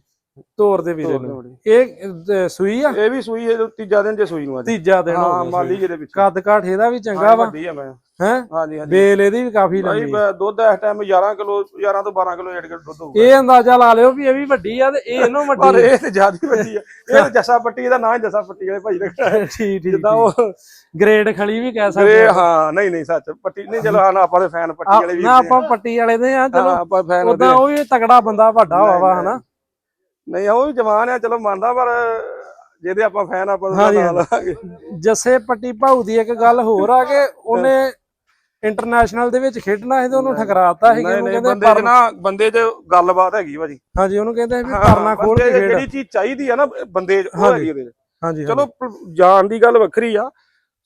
ਤੋਰ ਦੇ ਵੀਰੇ ਨੂੰ। ਇਹ ਸੂਈ ਆ? ਇਹ ਵੀ ਸੂਈ ਇਹ ਤੀਜਾ ਦਿਨ ਜੇ ਸੂਈ ਨੂੰ ਅੱਜ। ਤੀਜਾ ਦਿਨ ਹੋ ਹਾਂ ਮਾਲੀ। ਜਿਹਦੇ ਵਿੱਚ। ਕੱਦ ਕਾਠ ਇਹਦਾ ਵੀ ਚੰਗਾ ਹਾਂ, ਵਾ। ਵੱਡੀ ਆ ਮੈਂ। ਹੈ? ਹਾਂਜੀ ਹਾਂਜੀ। ਬੇਲ ਇਹਦੀ ਵੀ ਕਾਫੀ ਭਾਈ ਲੰਮੀ ਬ- ਦੁੱਧ ਇਸ ਟਾਈਮ 11 ਕਿਲੋ 11 ਤੋਂ 12 ਕਿਲੋ ਏਡ ਕੇ ਦੁੱਧ ਹੋਊਗਾ। ਇਹ ਅੰਦਾਜ਼ਾ ਲਾ ਲਿਓ ਵੀ ਇਹ ਵੀ ਵੱਡੀ ਆ ਤੇ ਇਹ ਇਹਨੂੰ ਪਰ ਵੱਡੀ ਆ। ਇਹ ਤੇ ਜ਼ਿਆਦਾ ਵੱਡੀ ਆ। ਇਹ ਜੱਸਾ ਪੱਟੀ ਇਹਦਾ ਨਾਂ ਹੀ ਜੱਸਾ ਪੱਟੀ ਵਾਲੇ ਭਾਈ ਰੱਖਿਆ ਠੀਕ ਠੀਕ ਜਿੱਦਾਂ ਉਹ ਗ੍ਰੇਡ ਖਲੀ ਵੀ ਕਹਿ ਸਕਦੇ ਇਹ ਹਾਂ ਨਹੀਂ ਨਹੀਂ ਸੱਚ। ਪੱਟੀ ਨਹੀਂ ਚਲੋ ਹਾਂ ਆਪਾਂ ਦੇ ਫੈਨ ਪੱਟੀ ਵਾਲੇ ਵੀ ਨਾ ਆਪਾਂ ਪੱਟੀ ਵਾਲੇ ਦੇ ਆ ਚਲੋ। ਆਪਾਂ ਫੈਨ ਉਦਾਂ ਉਹ ਵੀ ਤਗੜਾ ਬੰਦਾ ਵੱਡਾ ਵਾ ਵਾ ਹਨਾ? ਨਹੀਂ ਉਹ ਵੀ ਜਵਾਨ ਆ ਚਲੋ ਮੰਨਦਾ ਪਰ ਜਿਹਦੇ ਆਪਾਂ ਫੈਨ ਆਪਾਂ ਉਹਦਾ ਹਾਂਜੀ, ਨਾਂ ਲਾਂਗੇ ਜੱਸੇ ਪੱਟੀ ਭਾਊ ਦੀ ਇੱਕ ਗੱਲ ਹੋਰ ਆ ਕਿ ਉਹਨੇ ਇੰਟਰਨੈਸ਼ਨਲ ਦੇ ਵਿੱਚ ਖੇਡਣਾ ਸੀ ਤੇ ਉਹਨੂੰ ਠਕਰਾਤਾ ਸੀ ਨਹੀਂ ਉਹਨੂੰ ਨਹੀਂ ਕਹਿੰਦੇ ਬੰਦੇ 'ਚ ਨਾ ਬੰਦੇ 'ਚ ਗੱਲਬਾਤ ਹੈਗੀ ਭਾਜੀ। ਹਾਂਜੀ ਉਹਨੂੰ ਕਹਿੰਦੇ ਵੀ ਪਰਨਾ ਖੋਲ ਬੰਦੇ ਕੇ 'ਚ ਖੇਡ। ਜਿਹੜੀ ਚੀਜ਼ ਚਾਹੀਦੀ ਆ ਨਾ ਬੰਦੇ 'ਚ ਉਹ ਹਾਂਜੀ। ਹੈਗੀ ਉਹਦੇ 'ਚ। ਹਾਂਜੀ ਚਲੋ ਪ- ਜਾਣ ਦੀ ਗੱਲ ਵੱਖਰੀ ਆ।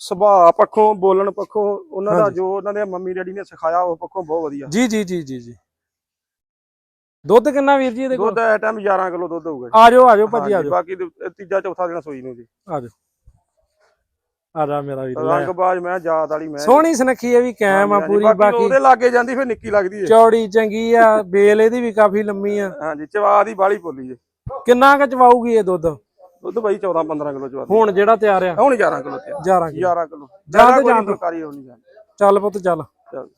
ਸੁਭਾਅ ਪੱਖੋਂ ਬੋਲਣ ਪੱਖੋਂ ਉਹਨਾਂ ਦਾ ਹਾਂਜੀ। ਜੋ ਉਹਨਾਂ ਦੇ ਮੰਮੀ ਡੈਡੀ ਨੇ ਸਿਖਾਇਆ ਉਹ ਪੱਖੋਂ ਬਹੁਤ ਵਧੀਆ। ਜੀ ਜੀ ਜੀ ਜੀ ਜੀ। ਦੁੱਧ ਕਿੰਨਾ ਵੀਰ ਜੀ ਇਹਦੇ ਕੋਲ? ਦੁੱਧ ਇਸ ਟਾਈਮ 11 ਕਿਲੋ ਦੁੱਧ ਹੋਊਗਾ ਜੀ। ਆ ਜਾਓ ਆ ਜਾਓ ਭਾਜੀ ਆ ਹਾਂਜੀ, ਜਾਓ ਬਾਕੀ ਤੇ ਤੀਜਾ ਚੌਥਾ ਦਿਨ ਸੋਈ ਨੂੰ ਜੀ। ਆ ਜਾਓ ਆ ਜਾ ਮੇਰਾ ਵੀਰ ਲੈ। ਰੰਗ ਬਾਜ ਮੈਂ ਜਾਤ ਵਾਲੀ ਮੈਂ। ਸੋਹਣੀ ਸੁਨੱਖੀ ਇਹ ਵੀ ਕਾਇਮ ਆ ਹਾਂਜੀ, ਪੂਰੀ ਬਾਕੀ ਉਹਦੇ ਲਾਗੇ ਜਾਂਦੀ ਫਿਰ ਨਿੱਕੀ ਲੱਗਦੀ ਹੈ ਚੌੜੀ ਚੰਗੀ ਆ ਬੇਲ ਇਹਦੀ ਵੀ ਕਾਫੀ ਲੰਮੀ ਆ। ਹਾਂਜੀ ਚਵਾ ਦੀ ਬਾਲੀ ਪੋਲੀ ਜੀ। ਕਿੰਨਾ ਕੁ ਚਵਾਊਗੀ ਇਹ ਦੁੱਧ? ਦੁੱਧ ਬਾਈ 14 15 ਕਿਲੋ ਚਵਾ ਹੁਣ ਜਿਹੜਾ ਤਿਆਰ ਆ। ਹੁਣ 11 ਕਿਲੋ ਤੇ 11 ਕਿਲੋ। 11 ਕਿਲੋ। ਜਾਂ ਜ਼ਿਆਦਾ ਤੇ ਕੋਈ ਜਾਂ ਤੋਂ। ਫੁਲਕਾਰੀ ਹੋਣੀ ਜਾਂਦੀ ਚੱਲ ਪੁੱਤ ਚੱਲ। ਚੱਲ।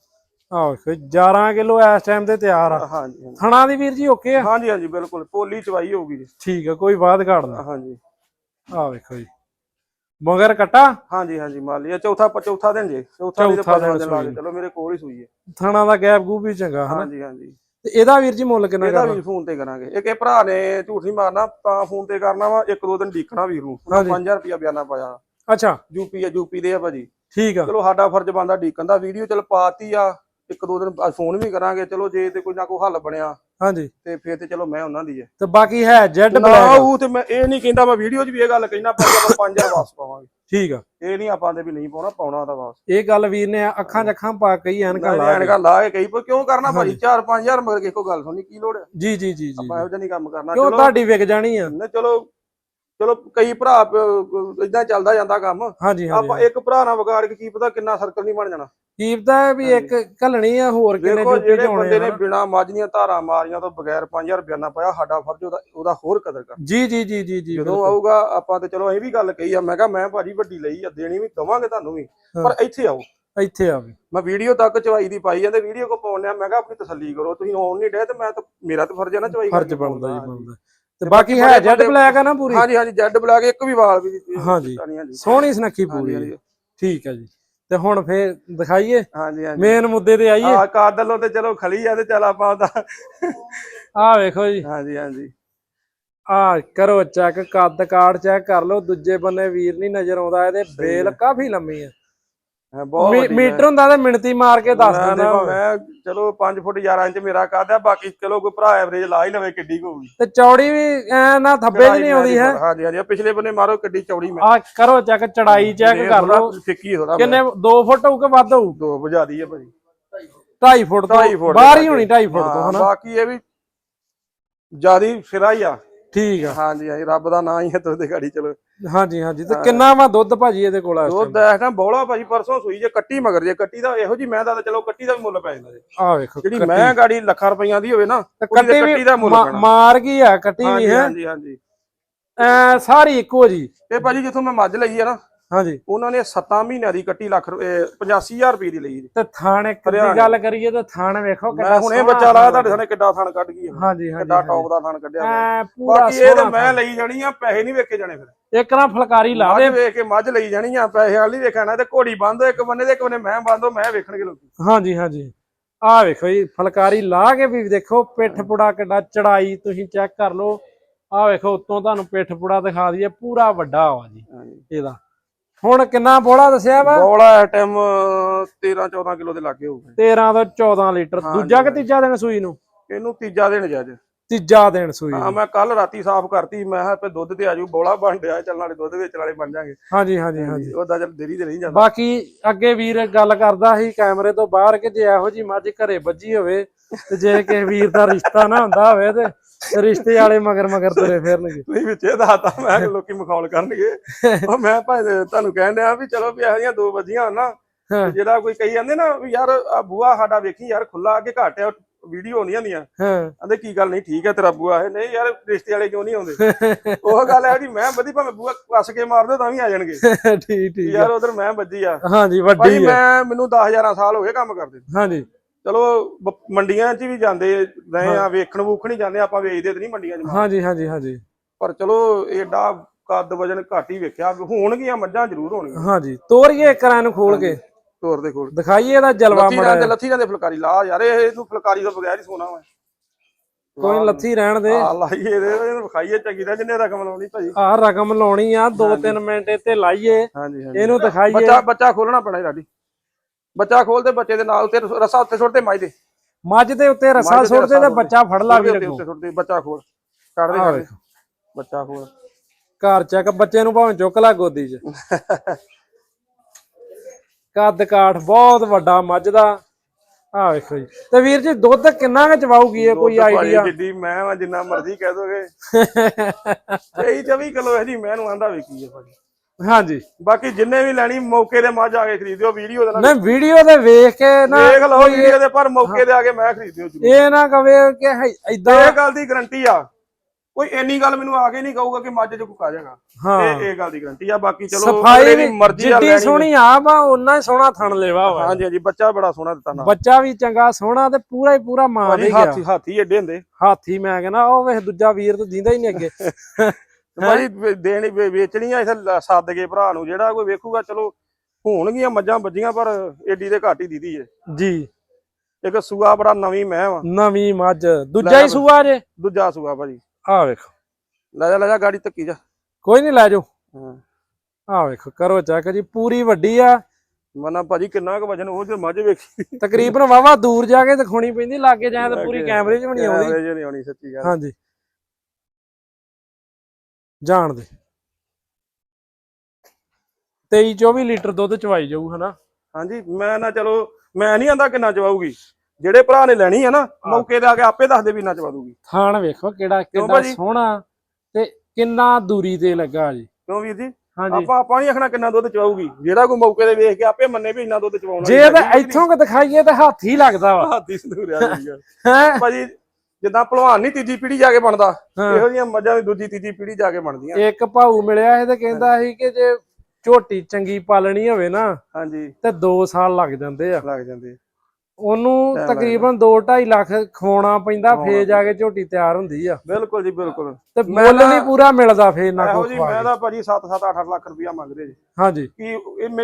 ਆਹ ਵੇਖੋ 11 ਕਿਲੋ ਇਸ ਟਾਈਮ ਤੇ ਤਿਆਰ ਆ। ਹਾਂਜੀ ਹਾਂਜੀ। ਥਣਾ ਦੀ ਵੀਰ ਜੀ ਓਕੇ ਆ? ਹਾਂਜੀ ਹਾਂਜੀ ਬਿਲਕੁਲ। ਪੋਲੀ ਚਵਾਈ ਹੋਊਗੀ ਜੀ। ਠੀਕ ਆ ਕੋਈ ਬਾਤ ਘਾੜ ਨਾ ਹਾਂਜੀ। ਆਹ ਵੇਖੋ ਜੀ। ਮਗਰ ਕਟਾ? ਹਾਂਜੀ ਹਾਂਜੀ ਮੰਨ ਲਿਆ ਚੌਥਾ ਚੌਥਾ ਦਿਨ ਜੇ। ਚੌਥਾ ਚੌਥਾ ਪੰਜਵਾਂ ਦਿਨ ਦਿਨ ਲਾ ਕੇ ਸੂਈ। ਚਲੋ ਮੇਰੇ ਕੋਲ ਹੀ ਸੂਈ ਹੈ ਥਣਾ ਦਾ ਗੈਪ ਗੂਪ ਵੀ ਚੰਗਾ ਹਨਾ? ਹਾਂਜੀ ਹਾਂਜੀ। ਤੇ ਇਹਦਾ ਵੀਰ ਜੀ ਮੁੱਲ ਕਿੰਨਾ ਇਹਦਾ ਕਰਨਾ? ਵੀ ਫੋਨ ਤੇ ਕਰਾਂਗੇ। ਇੱਕ ਇਹ ਭਰਾ ਨੇ ਝੂਠ ਨਹੀਂ ਮਾਰਨਾ ਤਾਂ ਫੋਨ ਤੇ ਕਰਨਾ ਵਾ ਇੱਕ ਦੋ ਦਿਨ ਡੀਕਣਾ ਵੀਰ ਨੂੰ। ਹਾਂਜੀ। 5000 ਰੁਪਿਆ ਬਿਆਨਾ ਪਾਇਆ। ਅੱਛਾ। ਯੂਪੀ ਆ ਯੂਪੀ ਦੇ ਆ ਭਾਜੀ। ਠੀਕ ਆ। ਚਲੋ ਸਾਡਾ ਫਰਜ਼ ਬੰਦਾ ਡੀਕਣ ਦਾ। ਵੀਡੀਓ ਚਲ ਪਾਤੀ ਆ। ਇੱਕ ਦੋ ਦਿਨ ਫੋਨ ਵੀ ਕਰਾਂਗੇ ਚਲੋ ਜੇ ਤੇ ਕੋਈ ਨਾ ਕੋਈ ਹੱਲ ਬਣਿਆ ਹਾਂਜੀ। ਤੇ ਫਿਰ ਤੇ ਚਲੋ ਮੈਂ ਉਹਨਾਂ ਦੀ ਹੈ ਤੇ ਬਾਕੀ ਹੈ ਜੈਡ ਨਾ ਬਲੈਕ। ਉਹ ਤੇ ਮੈਂ ਇਹ ਨਹੀਂ ਕਹਿੰਦਾ ਮੈਂ ਵੀਡੀਓ 'ਚ ਵੀ ਇਹ ਗੱਲ ਕਹਿਣਾ ਪਰ ਆਪਾਂ 5000 ਵਾਪਸ ਪਾਵਾਂਗੇ। ਠੀਕ ਆ। ਇਹ ਨਹੀਂ ਆਪਾਂ ਦੇ ਵੀ ਨਹੀਂ ਪਾਉਣਾ ਪਾਉਣਾ ਤਾਂ ਵਾਪਸ। ਇਹ ਗੱਲ ਵੀਰ ਨੇ ਅੱਖਾਂ 'ਚ ਅੱਖਾਂ ਪਾ ਕੇ ਹੀ ਐਨਕਾਂ ਲਾ ਕੇ। ਐਨਕਾਂ ਲਾ ਕੇ ਕਹੀ ਪਰ ਕਿਉਂ ਕਰਨਾ ਭਾਜੀ? 4-5000 ਮਗਰ ਕਿਸੇ ਕੋ ਗੱਲ ਸੁਣਨੀ ਕੀ ਲੋੜ ਹੈ ਜੀ ਜੀ ਜੀ ਜੀ ਆਪਾਂ ਇਹੋ ਜਿਹਾ ਨਹੀਂ ਕੰਮ ਕਰਨਾ ਚਲੋ। ਤੁਹਾਡੀ ਵਿਕ ਜਾਣੀ ਆ? ਨਾ ਚਲੋ ਚਲੋ ਕਈ ਭਰਾ ਇਦਾਂ ਚੱਲਦਾ ਜਾਂਦਾ ਕੰਮ। ਹਾਂਜੀ ਆਪਾਂ ਇੱਕ ਭਰਾ ਨਾਲ ਵਿਗਾੜ ਕੇ ਕੀ ਪਤਾ ਕਿੰਨਾ ਸਰਕਲ ਨਹੀਂ ਬਣ ਜਾਣਾ। ਕੀਪਤਾ ਵੀ ਇੱਕ ਘਲਣੀ ਆ ਹੋਰ ਕਿੰਨੇ ਦੇਖੋ ਜੁੱਤੇ ਬੰਦੇ ਆ ਨੇ। ਬਿਨਾ ਮਾਝੀਆਂ ਧਾਰਾਂ ਮਾਰੀਆਂ ਤੋਂ ਬਗੈਰ 5000 ਬਿਆਨਾ ਪਾਇਆ ਸਾਡਾ ਫਰਜ਼ ਉਹਦਾ ਉਹਦਾ ਹੋਰ ਕਦਰ ਕਰ। ਜੀ ਜੀ ਜੀ ਜੀ ਜੀ ਜਦੋਂ ਆਊਗਾ ਆਪਾਂ ਤੇ ਚਲੋ ਇਹ ਵੀ ਗੱਲ ਕਹੀ ਆ ਮੈਂ ਕਿਹਾ ਮੈਂ ਭਾਜੀ ਵੱਡੀ ਲਈ ਆ ਦੇਣੀ ਵੀ ਦਵਾਂਗੇ ਤੁਹਾਨੂੰ ਵੀ ਪਰ ਇੱਥੇ ਆਓ। ਇੱਥੇ ਆ ਵੀ ਮੈਂ ਵੀਡੀਓ ਤੱਕ ਚਵਾਈ ਦੀ ਪਾਈ ਜਾਂਦੇ ਵੀਡੀਓ ਕੋ ਪਾਉਣ ਆ ਮੈਂ ਕਿਹਾ ਆਪਣੀ ਤਸੱਲੀ ਕਰੋ ਤੁਸੀਂ ਆਉਣ ਨਹੀਂ ਡੇ ਤੇ ਮੈਂ ਤਾਂ ਮੇਰਾ ਤਾਂ ਫਰਜ਼ ਹੈ ਨਾ ਚਵਾਈ ਫਰਜ਼ ਬਣਦਾ ਜੀ। ਬਣਦਾ। ਤੇ ਬਾਕੀ ਹੈ ਜੈਡ ਬਲੈਕ ਆ ਨਾ ਪੂਰੀ। ਹਾਂਜੀ ਹਾਂਜੀ ਜੈਡ ਬਲੈਕ ਇੱਕ ਵੀ ਵਾਲ ਵੀ ਦਿੱਤੀ ਹਾਂਜੀ। ਸੋਹਣੀ ਸੁਨੱਖੀ ਪੂਰੀ ਠੀਕ ਆ ਜੀ। ਤੇ ਹੁਣ ਫੇਰ ਦਿਖਾਈਏ। ਹਾਂਜੀ ਹਾਂਜੀ। ਮੇਨ ਮੁੱਦੇ ਤੇ ਆਈਏ। ਆ ਕਾਦਲੋਂ ਤੇ ਚਲੋ ਖਲੀ ਆ ਤੇ ਚੱਲ ਆਪਾਂ ਉਹਦਾ ਆਹ ਵੇਖੋ ਜੀ। ਹਾਂਜੀ ਹਾਂਜੀ। ਆ ਕਰੋ ਚੈੱਕ ਕੱਦ ਕਾਰਡ ਚੈੱਕ ਕਰ ਲਓ। ਦੂਜੇ ਬੰਨੇ ਵੀਰ ਨਹੀਂ ਨਜ਼ਰ ਆਉਂਦਾ ਇਹਦੇ ਬੇਲ ਕਾਫੀ ਲੰਮੀ ਆ। ਹਾਂ, ਬਹੁਤ ਮੀ- ਵੱਡੀ ਮੀਟਰ ਹੁੰਦਾ ਤੇ ਮਿਣਤੀ ਮਾਰ ਕੇ ਦੱਸ ਦਿੰਦੇ ਨਾ ਭਾਵੇਂ ਮੈਂ ਚਲੋ 5 ਫੁੱਟ 11 ਇੰਚ ਮੇਰਾ ਕੱਦ ਬਾਕੀ ਚਲੋ ਕੋਈ ਭਰਾ ਐਵਰੇਜ ਲਾ ਹੀ ਲਵੇ ਕਿੱਡੀ ਕੁ ਹੋਊਗੀ। ਤੇ ਚੌੜੀ ਵੀ ਐ ਨਾ ਥੱਬੇ 'ਚ ਨਹੀਂ ਆਉਂਦੀ ਹੈ? ਹਾਂਜੀ ਹਾਂਜੀ ਆਹ ਪਿਛਲੇ ਬੰਨੇ ਮਾਰੋ ਕਿੱਡੀ ਚੌੜੀ ਮੈਂ। ਆ ਕਰੋ ਚੈੱਕ ਚੜਾਈ ਚੈੱਕ ਇਹ ਕਰ ਥੋੜ੍ਹਾ ਲਓ। ਫਿੱਕੀ ਥੋੜਾ ਕਿੰਨੇ 2 ਫੁੱਟ ਹੋਊ ਕਿ ਵੱਧ ਹੋਊ? ਦੋ ਬੁਝਾਦੀ ਹੈ ਭਾਜੀ। 2.5 ਫੁੱਟ ਤੋਂ 2.5 ਫੁੱਟ ਬਾਹਰ ਦੇ ਹੀ ਹੋਣੀ 2.5 ਫੁੱਟ ਤੋਂ ਹਾਂ, ਹਨਾ? ਬਾਕੀ ਇਹ ਵੀ ਜਿਆਦੀ ਫਿਰਾ ਹੀ ਆ। ਠੀਕ ਆ। ਹਾਂਜੀ ਹਾਂਜੀ ਰੱਬ ਦਾ ਨਾਂ ਹੀ ਹੈ ਤੁਹਾਡੇ ਗਾੜੀ ਚਲੋ। ਹਾਂਜੀ ਹਾਂਜੀ ਤੇ ਕਿੰਨਾ ਵਾ ਦੁੱਧ ਭਾਜੀ ਇਹਦੇ ਕੋਲ ਇਸ ਦੁੱਧ? ਐ ਨਾ ਬੋਲਾ ਭਾਜੀ ਪਰਸੋਂ ਸੂਈ ਜੇ ਕੱਟੀ ਮਗਰ ਜੇ ਕੱਟੀ ਦਾ ਇਹੋ ਜੀ ਮੈਂ ਦਾ ਚਲੋ ਕੱਟੀ ਦਾ ਵੀ ਮੁੱਲ ਪੈ ਜਾਂਦਾ ਜੀ। ਆਹ ਵੇਖੋ ਜਿਹੜੀ। ਮੈਂ ਗਾੜੀ ਲੱਖਾਂ ਰੁਪਈਆਂ ਦੀ ਹੋਵੇ ਨਾ ਤੇ ਕੱਟੀ ਤਾਂ ਵੀ ਕੱਟੀ ਦਾ ਮੁੱਲ ਪੈਣਾ। ਮਾਰ ਗਈ ਆ ਕੱਟੀ ਵੀ ਹੈ। ਹਾਂਜੀ ਹਾਂਜੀ। ਐ ਸਾਰੀ ਇੱਕੋ ਜੀ। ਇਹ ਭਾਜੀ ਜਿੱਥੋਂ ਮੈਂ ਮੱਝ ਲਈ ਆ ਨਾ ਹਾਂਜੀ। ਉਹਨਾਂ ਨੇ 7 ਮਹੀਨਿਆਂ ਦੀ ਕੱਟੀ ਲੱਖ ਰੁਪਏ 85000 ਰੁਪਏ ਦੀ ਲਈ ਜੀ। ਤੇ ਥਾਣ ਦੀ। ਗੱਲ ਕਰੀਏ ਤਾਂ ਥਾਣ ਵੇਖੋ ਮੈਂ ਹੁਣ ਬੱਚਾ ਲਾਇਆ ਤੁਹਾਡੇ ਸਾਹਮਣੇ ਕਿੱਡਾ ਥਣ ਕੱਢ ਗਈ। ਹਾਂਜੀ ਹਾਂਜੀ ਕਿੱਡਾ ਟੌਪ ਦਾ ਥਣ ਕੱਢਿਆ ਬਾਕੀ ਇਹ ਤੇ ਮੈਂ ਲਈ ਜਾਣੀ ਆ ਪੈਸੇ ਨਹੀਂ ਵੇਖੇ ਜਾਣੇ ਫਿਰ। ਇੱਕ ਨਾ ਫਲਕਾਰੀ ਲਾ ਦੇ। ਵੇਖ ਕੇ ਮੱਝ ਲਈ ਜਾਣੀ ਆ ਪੈਸੇ ਵਾਲੀ ਵੇਖਣਾ ਤੇ ਘੋੜੀ ਬੰਦ ਇੱਕ ਬੰਨੇ ਤੇ ਇੱਕ ਬੰਨੇ ਮੈਂ ਬੰਦੋ ਮੈਂ ਵੇਖਣਗੇ ਲੋਕੀ। ਹਾਂਜੀ ਹਾਂਜੀ। ਆਹ ਵੇਖੋ ਜੀ ਫਲਕਾਰੀ ਲਾ ਕੇ ਵੀ ਦੇਖੋ ਪਿੱਠ ਪੁੜਾ ਕਿੱਡਾ ਚੜਾਈ ਤੁਸੀਂ ਚੈੱਕ ਕਰ ਲਓ। ਆਹ ਵੇਖੋ ਉੱਤੋਂ ਤੁਹਾਨੂੰ ਪਿੱਠ ਪੁੜਾ ਦਿਖਾ ਦਈਏ ਪੂਰਾ ਵੱਡਾ ਵਾ ਜੀ। ਇਹਦਾ। ਹੁਣ ਕਿੰਨਾ ਬੋਲਾ ਦੱਸਿਆ ਵਾ? ਬੋਲਾ ਇਸ ਟਾਈਮ 13 14 ਕਿਲੋ ਦੇ ਲਾਗੇ ਹੋਊਗਾ। 13 ਤੋਂ 14 ਲੀਟਰ। ਦੂਜਾ ਕਿ ਤੀਜਾ ਦਿਨ ਸੂਈ ਨੂੰ? ਇਹਨੂੰ ਤੀਜਾ ਦਿਨ ਜੱਜ ਤੀਜਾ ਦਿਨ ਸੂਈ ਹਾਂ ਮੈਂ ਕੱਲ ਰਾਤੀ ਸਾਫ਼ ਕਰਤੀ। ਮੈਂ ਕਿਹਾ ਆਪੇ ਦੁੱਧ ਤੇ ਆਜੂ ਬੋਲਾ ਬਣ ਡਿਆ ਚੱਲ ਨਾਲੇ ਦੁੱਧ ਵੇਚਣ ਵਾਲੇ ਬਣ ਜਾਾਂਗੇ। ਹਾਂਜੀ ਹਾਂਜੀ ਹਾਂਜੀ। ਉਹਦਾ ਚੱਲ ਦੇਰੀ ਤੇ ਨਹੀਂ ਜਾਂਦਾ। ਬਾਕੀ ਅੱਗੇ ਵੀਰ ਗੱਲ ਕਰਦਾ ਸੀ ਕੈਮਰੇ ਤੋਂ ਬਾਹਰ ਕਿ ਜੇ ਇਹੋ ਜੀ ਮੱਝ ਘਰੇ ਵੱਜੀ ਹੋਵੇ ਤੇ ਜੇ ਕਿਸੇ ਵੀਰ ਦਾ ਰਿਸ਼ਤਾ ਨਾ ਹੁੰਦਾ ਹੋਵੇ ਤੇ ਤੇ ਰਿਸ਼ਤੇ ਵਾਲੇ ਮਗਰ ਮਗਰ ਤੁਰੇ ਫਿਰਨਗੇ। ਨਹੀਂ ਵਿੱਚ ਇਹ ਦੱਸਤਾ ਮੈਂ ਲੋਕੀ ਮਖੌਲ ਕਰਨਗੇ। ਉਹ ਮੈਂ ਭਾਵੇਂ ਤੁਹਾਨੂੰ ਕਹਿਣ ਡਿਆ ਵੀ ਚਲੋ ਵੀ ਇਹੋ ਜਿਹੀਆਂ ਦੋ ਵੱਜੀਆਂ ਨਾ ਜਿਹੜਾ ਕੋਈ ਕਹੀ ਜਾਂਦੇ ਨਾ ਵੀ ਯਾਰ ਆ ਬੂਆ ਸਾਡਾ ਵੇਖੀ ਯਾਰ ਖੁੱਲਾ ਅੱਗੇ ਘੱਟ ਵੀਡੀਓ ਨਹੀਂ ਆਉਂਦੀਆਂ। ਹਾਂ। ਕਹਿੰਦੇ ਕੀ ਗੱਲ ਨਹੀਂ ਠੀਕ ਹੈ ਤੇਰਾ ਬੂਆ ਹੈ ਨਹੀਂ ਯਾਰ ਰਿਸ਼ਤੇ ਵਾਲੇ ਕਿਉਂ ਨਹੀਂ ਆਉਂਦੇ? ਉਹ ਗੱਲ ਹੈ ਜੀ ਮੈਂ ਵਧੀ ਭਾਵੇਂ ਬੂਆ ਕੱਸ ਕੇ ਮਾਰਦੇ ਤਾਂ ਵੀ ਆ ਜਾਣਗੇ। ਠੀਕ ਠੀਕ ਯਾਰ ਉਧਰ ਮੈਂ ਵੱਜੀ ਆ। ਹਾਂਜੀ ਭਾਈ ਵੱਡੀ ਆ। ਮੈਂ ਮੈਨੂੰ 10000 ਸਾਲ ਹੋ ਗਏ ਕੰਮ ਕਰਦੇ ਹਾਂਜੀ। ਚਲੋ ਬ- ਮੰਡੀਆਂ 'ਚ ਵੀ ਜਾਂਦੇ ਰਹੇ ਆ ਵੇਖਣ ਵੂਖਣ ਹੀ ਜਾਂਦੇ ਆਪਾਂ ਵੇਚਦੇ ਤੇ ਨਹੀਂ ਮੰਡੀਆਂ 'ਚ। ਹਾਂਜੀ ਹਾਂਜੀ ਹਾਂਜੀ। ਪਰ ਚਲੋ ਏਡਾ ਕੱਦ ਵਜਨ ਘੱਟ ਹੀ ਵੇਖਿਆ ਹੋਣਗੀਆਂ ਮੱਝਾਂ ਜ਼ਰੂਰ ਹੋਣਗੀਆਂ। ਹਾਂਜੀ ਤੋਰੀਏ ਕਰਾਂ ਨੂੰ ਖੋਲ ਕੇ। ਤੋਰ ਦੇ ਕੋਲ ਦਿਖਾਈਏ ਇਹਦਾ ਜਲਵਾ ਲੱਥੀ ਮੜਾ ਰਹਿੰਦੇ ਲੱਥੀ ਫੁਲਕਾਰੀ ਲਾ ਯਾਰ ਇਹ ਇਹਨੂੰ ਫੁਲਕਾਰੀ ਤੋਂ ਬਗੈਰ ਹੀ ਸੋਨਾ ਵਾ। ਕੋਈ ਨੀ, ਲੱਥੀ ਰਹਿਣ ਦੇ। ਆ ਲਾਈਏ ਇਹਦੇ ਇਹਨੂੰ ਵਿਖਾਈਏ ਚੰਗੀ ਤਰ੍ਹਾਂ ਜਿੰਨੇ ਰਕਮ ਲਾਉਣੀ ਭਾਈ। ਆਹ ਰਕਮ ਲਾਉਣੀ ਆ 2-3 ਮਿੰਟ ਇੱਥੇ ਲਾਈਏ। ਹਾਂਜੀ ਹਾਂਜੀ। ਇਹਨੂੰ ਦਿਖਾਈਏ। ਬੱਚਾ ਬੱਚਾ ਖੋਲਣਾ ਪੈਣਾ ਜੀ ਲਾਡੀ ਬੱਚਾ ਖੋਲਦੇ ਬੱਚੇ ਦੇ ਨਾਲ ਉੱਤੇ ਰਸਾ ਉੱਤੇ ਸੁੱਟਦੇ ਮਾਈ ਦੇ। ਮੱਝ ਦੇ ਉੱਤੇ ਰਸਾ ਮੱਝ ਸੁੱਟਦੇ ਤੇ। ਬੱਚਾ ਫੜ ਲਾ ਵੀ ਲੱਗੂ ਉੱਤੇ ਸੁੱਟਦੇ ਬੱਚਾ ਖੋਲ। ਕੱਢ ਦੇ ਆਹ ਕੱਢ ਦੇ। ਵੇਖੋ। ਬੱਚਾ ਖੋਲ। ਘਰ ਚੱਕ ਬੱਚੇ ਨੂੰ ਭਾਵੇਂ ਚੁੱਕ ਲਾ ਗੋਦੀ 'ਚ। ਕੱਦ ਕਾਠ ਬਹੁਤ ਵੱਡਾ ਮੱਝ ਦਾ। ਆ ਵੇਖੋ ਜੀ। ਤੇ ਵੀਰ ਜੀ ਦੁੱਧ ਕਿੰਨਾ ਕੁ ਚਵਾਊਗੀ ਇਹ ਕੋਈ ਆਈਡੀਆ ਜਿੱਡੀ ਮੈਂ ਜਿੰਨਾ ਮਰਜ਼ੀ ਕਹਿ ਦੋਗੇ। 23 24 ਕਿਲੋ ਹੈ ਜੀ ਮੈਂ ਨੂੰ ਆਂਦਾ ਵੇਖੀ ਹੈ ਭਾਈ ਹਾਂਜੀ। ਬਾਕੀ ਜਿੰਨੇ ਵੀ ਲੈਣੀ ਮੌਕੇ ਦੇ ਮੱਝ ਆ ਕੇ ਖਰੀਦਿਓ ਵੀਡੀਓ ਦੇ ਨਾਲ ਨਹੀਂ ਵੀਡੀਓ ਤੇ ਵੇਖ ਕੇ ਨਾ ਦੇਖ ਲਓ ਵੀਡੀਓ ਦੇ ਪਰ ਮੌਕੇ ਤੇ ਆ ਕੇ ਮੈਂ ਖਰੀਦਿਓ ਜ਼ਰੂਰ। ਇਹ ਨਾ ਕਵੇ ਕਿ ਇਦਾਂ ਇਹ ਗੱਲ ਦੀ ਗਰੰਟੀ ਆ। ਕੋਈ ਇੰਨੀ ਗੱਲ ਮੈਨੂੰ ਆ ਕੇ ਨਹੀਂ ਕਹੂਗਾ ਕਿ ਮੱਝ ਚ ਕੋਈ ਆ ਜਾਏਗਾ। ਹਾਂ। ਇਹ ਇਹ ਗੱਲ ਦੀ ਗਰੰਟੀ ਆ। ਬਾਕੀ ਚਲੋ ਸਫ਼ਾਈ ਦੀ ਮਰਜ਼ੀ ਆ ਜਿੱਡੀ ਸੋਹਣੀ ਆ ਵਾ ਉਹਨਾਂ ਹੀ ਸੋਹਣਾ ਥਣ ਲੈਵਾ ਵਾ। ਹਾਂਜੀ ਹਾਂਜੀ ਬੱਚਾ ਬੜਾ ਸੋਹਣਾ ਦਿੱਤਾ ਨਾ। ਬੱਚਾ ਵੀ ਚੰਗਾ ਸੋਹਣਾ ਤੇ ਪੂਰਾ ਹੀ ਪੂਰਾ ਮਾਂ ਦੇ ਗਿਆ ਹਾਥੀ ਹਾਥੀ ਏਡੇ ਹੁੰਦੇ। ਹਾਥੀ ਮੈਂ ਕਹਿੰਦਾ ਉਹ ਵੇਖ ਦੂਜਾ ਵੀਰ ਤਾਂ ਜਿੰਦਾ ਹੀ ਨਹੀਂ ਅੱਗੇ। ਭਾਜੀ ਦੇਣੀ ਵੇਚਣੀਆਂ ਇਥੇ ਸੱਦ ਕੇ ਭਰਾ ਨੂੰ ਜਿਹੜਾ ਕੋਈ ਵੇਖੂਗਾ ਚਲੋ ਹੋਣਗੀਆਂ ਮੱਝਾਂ ਵੱਜੀਆਂ ਪਰ ਏਡੀ ਤੇ ਘੱਟ ਹੀ ਦੀਦੀ ਏ ਜੀ। ਇੱਕ ਸੂਆ ਬੜਾ ਨਵੀਂ ਮੈਂ ਵਾ। ਨਵੀਂ ਮੱਝ ਦੂਜਾ ਹੀ ਸੂਆ ਜੇ? ਦੂਜਾ ਸੂਆ ਭਾਜੀ। ਆ ਵੇਖੋ। ਲੈ ਜਾ ਲੈ ਜਾ ਗਾੜੀ ਧੱਕੀ ਜਾ। ਕੋਈ ਨਹੀਂ ਲੈ ਜਾਓ। ਆ ਵੇਖੋ ਕਰੋ ਚੈੱਕ ਜੀ ਪੂਰੀ ਵੱਡੀ ਆ। ਮਨਾ ਭਾਜੀ ਕਿੰਨਾ ਕੁ ਵਜਨ ਉਹ ਜੇ ਮੱਝ ਵੇਖੀ। ਤਕਰੀਬਨ ਵਾਵਾ ਦੂਰ ਜਾ ਕੇ ਦਿਖਾਉਣੀ ਪੈਂਦੀ ਲਾਗੇ ਜਾਏ ਤਾਂ ਪੂਰੀ ਕੈਮਰੇ 'ਚ ਵੀ ਨਹੀਂ ਆਉਂਦੀ। ਕੈਮਰੇ 'ਚ ਨਹੀਂ ਆਉਣੀ ਸੱਚੀ ਗੱਲ। ਹਾਂਜੀ। ਜਾਣ ਦੇ। 23 24 ਲੀਟਰ ਦੁੱਧ ਚਵਾਈ ਜਾਊ ਹਨਾ? ਹਾਂਜੀ ਮੈਂ ਨਾ ਚਲੋ ਮੈਂ ਨਹੀਂ ਆਂਦਾ ਕਿੰਨਾ ਚਵਾਊਗੀ। ਜਿਹੜੇ ਭਰਾ ਨੇ ਲੈਣੀ ਆ ਨਾ ਮੌਕੇ ਤੇ ਆ ਕੇ ਆਪੇ ਦੱਸ ਦੇ ਵੀ ਨਾ ਚਵਾ ਦੂਗੀ। ਥਾਣ ਵੇਖੋ ਕਿਹੜਾ ਕਿੰਨਾ? ਸੋਹਣਾ ਤੇ ਕਿੰਨਾ ਦੂਰੀ ਤੇ ਲੱਗਾ ਜੀ। ਕਿਉਂ ਵੀਰ ਜੀ? ਹਾਂਜੀ। ਆਪਾਂ ਆਪਾਂ ਨਹੀਂ ਆਖਣਾ ਕਿੰਨਾ ਦੁੱਧ ਚਵਾਊਗੀ। ਜਿਹੜਾ ਕੋਈ ਮੌਕੇ ਤੇ ਵੇਖ ਕੇ ਆਪੇ ਮੰਨੇ ਵੀ ਇੰਨਾ ਦੁੱਧ ਚਵਾਉਣਾ ਜੇ ਤਾਂ ਇੱਥੋਂ ਕਿ ਦਿਖਾਈਏ ਤਾਂ ਹਾਥੀ ਲੱਗਦਾ ਵਾ। ਹਾਥੀ ਸੰਧੂਰਿਆ ਜੀ ਹੈ? ਭਾਜੀ ਜਿੱਦਾਂ ਭਲਵਾਨ ਨਹੀਂ ਤੀਜੀ ਪੀੜੀ ਜਾ ਕੇ ਬਣਦਾ। ਇਹੋ ਜਿਹੀਆਂ ਮੱਝਾਂ ਦੀ ਦੂਜੀ ਤੀਜੀ ਪੀੜੀ ਜਾ ਕੇ ਬਣਦੀਆਂ। ਇੱਕ ਭਾਊ ਮਿਲਿਆ ਇਹ ਤੇ ਕਹਿੰਦਾ ਸੀ ਕਿ ਜੇ ਝੋਟੀ ਚੰਗੀ ਪਾਲਣੀ ਹੋਵੇ ਨਾ ਹਾਂਜੀ। ਤੇ 2 ਸਾਲ ਲੱਗ ਜਾਂਦੇ ਆ। ਲੱਗ ਜਾਂਦੇ ਉਹਨੂੰ ਤਕਰੀਬਨ 2.5 ਲੱਖ ਖਵਾਉਣਾ ਪੈਂਦਾ ਫੇਰ ਜਾ ਕੇ ਝੋਟੀ ਤਿਆਰ ਹੁੰਦੀ ਆ। ਬਿਲਕੁਲ ਜੀ ਬਿਲਕੁਲ। ਤੇ ਮੁੱਲ ਨਹੀਂ ਪੂਰਾ ਮਿਲਦਾ ਫੇਰ ਨਾ ਇਹੋ ਕੋ ਜੀ ਮੈਂ ਤਾਂ ਭਾਜੀ 7-7 8 ਲੱਖ ਰੁਪਇਆ ਮੰਗਦੇ ਜੀ। ਹਾਂਜੀ। ਕਿ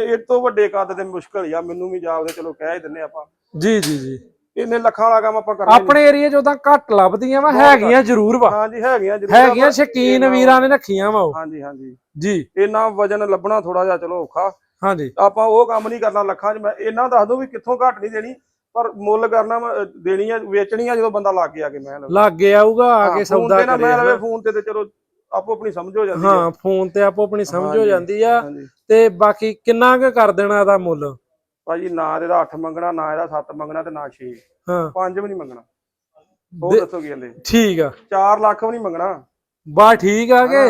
ਇਹ ਤੋਂ ਵੱਡੇ ਕੱਦ ਤੇ ਮੁਸ਼ਕਲ ਆ ਮੈਨੂੰ ਵੀ ਜਾਪਦੇ ਚਲੋ ਕਹਿ ਹੀ ਦਿੰਨੇ ਆਪਾਂ। ਜੀ ਜੀ ਜੀ। ਇੰਨੇ ਲੱਖਾਂ ਵਾਲਾ ਕੰਮ ਆਪਾਂ ਕਰਨਾ ਆਪਣੇ ਏਰੀਆ 'ਚ ਉਦਾਂ ਘੱਟ ਲੱਭਦੀਆਂ ਵਾ ਹੈਗੀਆਂ ਜ਼ਰੂਰ ਵਾ। ਹਾਂਜੀ ਹੈਗੀਆਂ ਜ਼ਰੂਰ। ਹੈਗੀਆਂ ਸ਼ਕੀਨ ਇੰਨਾ- ਵੀਰਾਂ ਨੇ ਰੱਖੀਆਂ ਵਾ ਉਹ। ਹਾਂਜੀ ਹਾਂਜੀ। ਜੀ। ਇੰਨਾ ਵਜਨ ਲੱਭਣਾ ਥੋੜਾ ਜਿਹਾ ਚਲੋ ਔਖਾ। ਹਾਂਜੀ। ਆਪਾਂ ਉਹ ਕੰਮ ਨਹੀਂ ਕਰਨਾ ਲੱਖਾਂ 'ਚ। ਮੈਂ ਇਹਨਾਂ ਦੱਸ ਦੂੰ ਵੀ ਕਿੱਥੋਂ ਘੱਟ ਨਹੀਂ ਦੇਣੀ ਪਰ ਮੁੱਲ ਕਰਨਾ ਦੇਣੀ ਆ ਵੇਚਣੀ ਆ ਜਦੋਂ ਬੰਦਾ ਲੱਗ ਗਿਆ ਕਿ ਮੈਂ। ਲਾਗੇ ਆਊਗਾ ਆ ਹਾਂ, ਕੇ ਫੋਨ ਸੌਦਾ ਤੇ ਨਾ ਮੈਂ ਕਰੇ ਲਵੇ ਫੋਨ ਤੇ ਤੇ ਚਲੋ ਆਪੋ ਆਪਣੀ ਸਮਝ ਹੋ ਜਾਂਦੀ ਆ। ਹਾਂ ਫੋਨ ਤੇ ਆਪੋ ਆਪਣੀ ਸਮਝ ਹੋ। ਜਾਂਦੀ ਆ ਤੇ ਬਾਕੀ ਕਿੰਨਾ ਕੁ ਕਰ ਦੇਣਾ ਇਹਦਾ ਮੁੱਲ? ਭਾਜੀ ਨਾ ਇਹਦਾ 8 ਮੰਗਣਾ ਨਾ ਇਹਦਾ 7 ਮੰਗਣਾ ਤੇ ਨਾ 6 ਹਾਂ। 5 ਵੀ ਨਹੀਂ ਮੰਗਣਾ। ਉਹ ਦੇ- ਦੱਸੋ ਕੀ ਕਹਿੰਦੇ? ਠੀਕ ਆ। 4 ਲੱਖ ਵੀ ਨਹੀਂ ਮੰਗਣਾ। ਬਾ ਠੀਕ ਆ ਕਿ।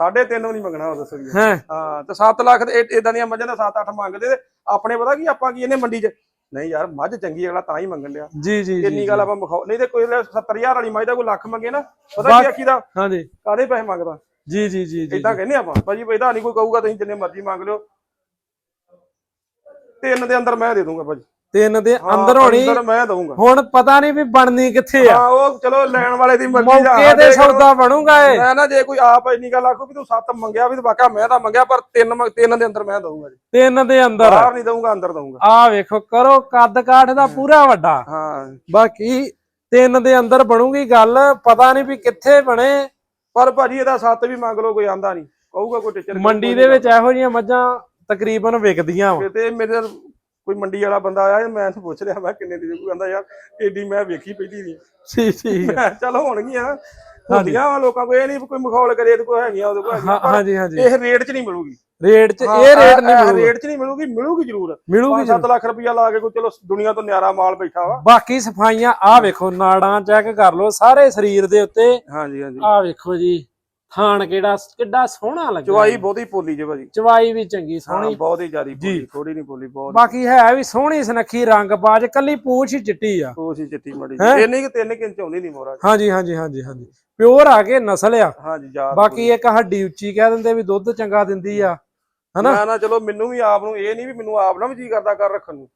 ਸਾਢੇ ਤਿੰਨ ਵੀ ਨਹੀਂ ਮੰਗਣਾ ਉਹ ਦੱਸੋ ਕੀ ਹੈ। ਹਾਂ ਤੇ 7 ਲੱਖ ਇਦਾਂ ਦੀਆਂ ਮੱਝਾਂ ਦਾ 7-8 ਮੰਗਦੇ ਤੇ ਆਪਣੇ ਪਤਾ ਕੀ ਆਪਾਂ ਕੀ ਇਹਨੇ ਮੰਡੀ 'ਚ? ਨਹੀਂ ਯਾਰ ਮੱਝ ਚੰਗੀ ਅਗਲਾ ਤਾਂ ਹੀ ਮੰਗਣ ਲਿਆ ਜੀ ਜੀ ਜੀ ਇੰਨੀ ਗੱਲ ਆਪਾਂ ਮਖਾਓ ਨਹੀਂ ਤੇ ਕੋਈ 70000 ਵਾਲੀ ਮੱਝ ਦਾ ਕੋਈ ਲੱਖ ਮੰਗੇ ਨਾ ਪਤਾ ਕੀ ਆਖੀ ਦਾ ਹਾਂਜੀ। ਕਾਦੇ ਪੈਸੇ ਮੰਗਦਾ? ਜੀ ਜੀ ਜੀ ਜੀ ਇਦਾਂ ਕਹਿੰਦੇ ਆਪਾਂ। ਭਾਜੀ ਇਹਦਾ ਨਹੀਂ ਕੋਈ ਕਹੂਗਾ ਤੁਸੀਂ ਜਿੰਨੇ ਮਰਜ਼ੀ ਮੰਗ ਲਿਓ। ਤਿੰਨ ਦੇ ਅੰਦਰ ਮੈਂ ਦੇ ਦੂੰਗਾ ਭਾਜੀ। ਤਿੰਨ ਦੇ ਅੰਦਰ ਹੋਣੀ। ਅੰਦਰ ਮੈਂ ਦਊਂਗਾ। ਹੁਣ ਪਤਾ ਨਹੀਂ ਵੀ ਬਣਨੀ ਕਿੱਥੇ ਆ। ਹਾਂ ਉਹ ਚਲੋ ਲੈਣ ਵਾਲੇ ਦੀ ਮਰਜ਼ੀ ਦਾ ਮੌਕੇ ਤੇ ਸੌਦਾ ਬਣੂਗਾ ਇਹ। ਮੈਂ ਨਾ ਜੇ ਕੋਈ ਆਪ ਇੰਨੀ ਗੱਲ ਆਖੂ ਵੀ ਤੂੰ ਸੱਤ ਮੰਗਿਆ ਵੀ ਤੇ ਵਾਕਾ ਮੈਂ ਤਾਂ ਮੰਗਿਆ ਪਰ ਤਿੰਨ ਤਿੰਨ ਦੇ ਅੰਦਰ ਮੈਂ ਦਊਂਗਾ ਜੀ। ਤਿੰਨ ਦੇ ਅੰਦਰ। ਬਾਹਰ ਨਹੀਂ ਦਊਂਗਾ ਅੰਦਰ ਦਊਂਗਾ। ਆ ਵੇਖੋ ਕਰੋ ਕੱਦ ਕਾਠ ਦਾ ਪੂਰਾ ਵੱਡਾ। ਹਾਂ। ਬਾਕੀ ਤਿੰਨ ਦੇ ਅੰਦਰ ਬਣੂਗੀ ਗੱਲ ਪਤਾ ਨਹੀਂ ਵੀ ਕਿੱਥੇ ਬਣੇ। ਪਰ ਭਾਜੀ ਇਹਦਾ ਸੱਤ ਵੀ ਮੰਗ ਲਓ ਕੋਈ ਆਂਦਾ ਨਹੀਂ। ਕਹੂਗਾ ਕੋਈ ਟੀਚਰ ਮੰਡੀ ਦੇ ਵਿੱਚ ਇਹੋ ਜਿਹੀਆਂ ਮੱਝਾਂ ਤਕਰੀਬਨ ਵਿਕਦੀਆਂ ਵਾ। ਤੇ ਮੇਰੇ ਕੋਈ ਮੰਡੀ ਵਾਲਾ ਬੰਦਾ ਆਇਆ ਮੈਂ ਤਾਂ ਪੁੱਛ ਰਿਹਾ ਮੈਂ ਕਿੰਨੇ ਦੀ ਕੋਈ ਕਹਿੰਦਾ ਯਾਰ ਏਡੀ ਮੈਂ ਵੇਖੀ ਪਹਿਲੀ ਠੀਕ ਆ। ਮੈਂ ਚਲ ਹੋਣਗੀਆਂ। ਹੁੰਦੀਆਂ ਵਾ ਲੋਕਾਂ ਕੋਲ। ਇਹ ਨਹੀਂ ਕੋਈ ਮਖੌਲ ਕਰੇ ਤੇ ਕੋਈ ਹੈਗੀਆਂ ਉਹਦੇ ਕੋਲ ਹਾਂਜੀ ਹਾਂਜੀ। ਇਹ ਰੇਟ 'ਚ ਨਹੀਂ ਮਿਲੂਗੀ। ਰੇਟ 'ਚ ਇਹ ਰੇਟ ਨਹੀਂ ਮਿਲੂਗਾ। ਰੇਟ 'ਚ ਨਹੀਂ ਮਿਲੂਗੀ ਮਿਲੂਗੀ ਜ਼ਰੂਰ। ਮਿਲੂਗੀ 5-7 ਲੱਖ ਰੁਪਇਆ ਲਾ ਕੇ ਕੋਈ ਚਲੋ ਦੁਨੀਆ ਤੋਂ ਨਿਆਰਾ ਮਾਲ ਬੈਠਾ ਵਾ। ਬਾਕੀ ਸਫਾਈਆਂ ਆ ਵੇਖੋ ਨਾੜਾਂ ਚੈੱਕ ਕਰ ਲਓ ਸਾਰੇ ਸਰੀਰ ਦੇ ਉੱਤੇ। ਹਾਂਜੀ ਹਾਂਜੀ। ਆ ਵੇਖੋ ਜੀ। ਥਾਣ ਕਿਹੜਾ ਕਿੱਡਾ ਸੋਹਣਾ ਲੱਗਾ ਚਵਾਈ ਬਹੁਤੀ ਪੋਲੀ ਜੇ ਭਾਜੀ। ਚਵਾਈ ਵੀ ਚੰਗੀ ਹਾਂ ਸੋਹਣੀ। ਬਹੁਤ ਹੀ ਜ਼ਿਆਦੀ। ਪੋਲੀ ਥੋੜੀ ਨਹੀਂ ਪੋਲੀ ਬਹੁਤ। ਬਾਕੀ ਹੈ ਵੀ ਸੋਹਣੀ ਸੁਨੱਖੀ ਰੰਗ ਬਾਜ ਕੱਲੀ ਪੂਛ ਹੀ ਚਿੱਟੀ ਆ। ਉਹ ਸੀ ਚਿੱਟੀ ਮੜੀ ਹੈਂ? ਇੰਨੀ ਕਿ 3 ਇੰਚ ਆਉਂਦੀ ਨਹੀਂ ਮੋਰਾ ਹਾਂਜੀ ਹਾਂਜੀ ਹਾਂਜੀ ਹਾਂਜੀ। ਪਿਓਰ ਆ ਕੇ ਨਸਲ ਆ। ਹਾਂਜੀ ਬਾਕੀ ਇੱਕ ਹੱਡੀ ਉੱਚੀ ਕਹਿ ਦਿੰਦੇ ਵੀ ਦੁੱਧ ਚੰਗਾ ਦਿੰਦੀ ਆ। ਹਨਾ? ਨਾ ਨਾ ਚਲੋ ਮੈਨੂੰ ਵੀ ਆਪ ਨੂੰ ਇਹ ਨਹੀਂ ਵੀ ਮੈਨੂੰ ਆਪ ਨਾ ਵੀ ਜੀ ਕਰਦਾ ਕਰ ਰੱਖਣ ਨੂੰ।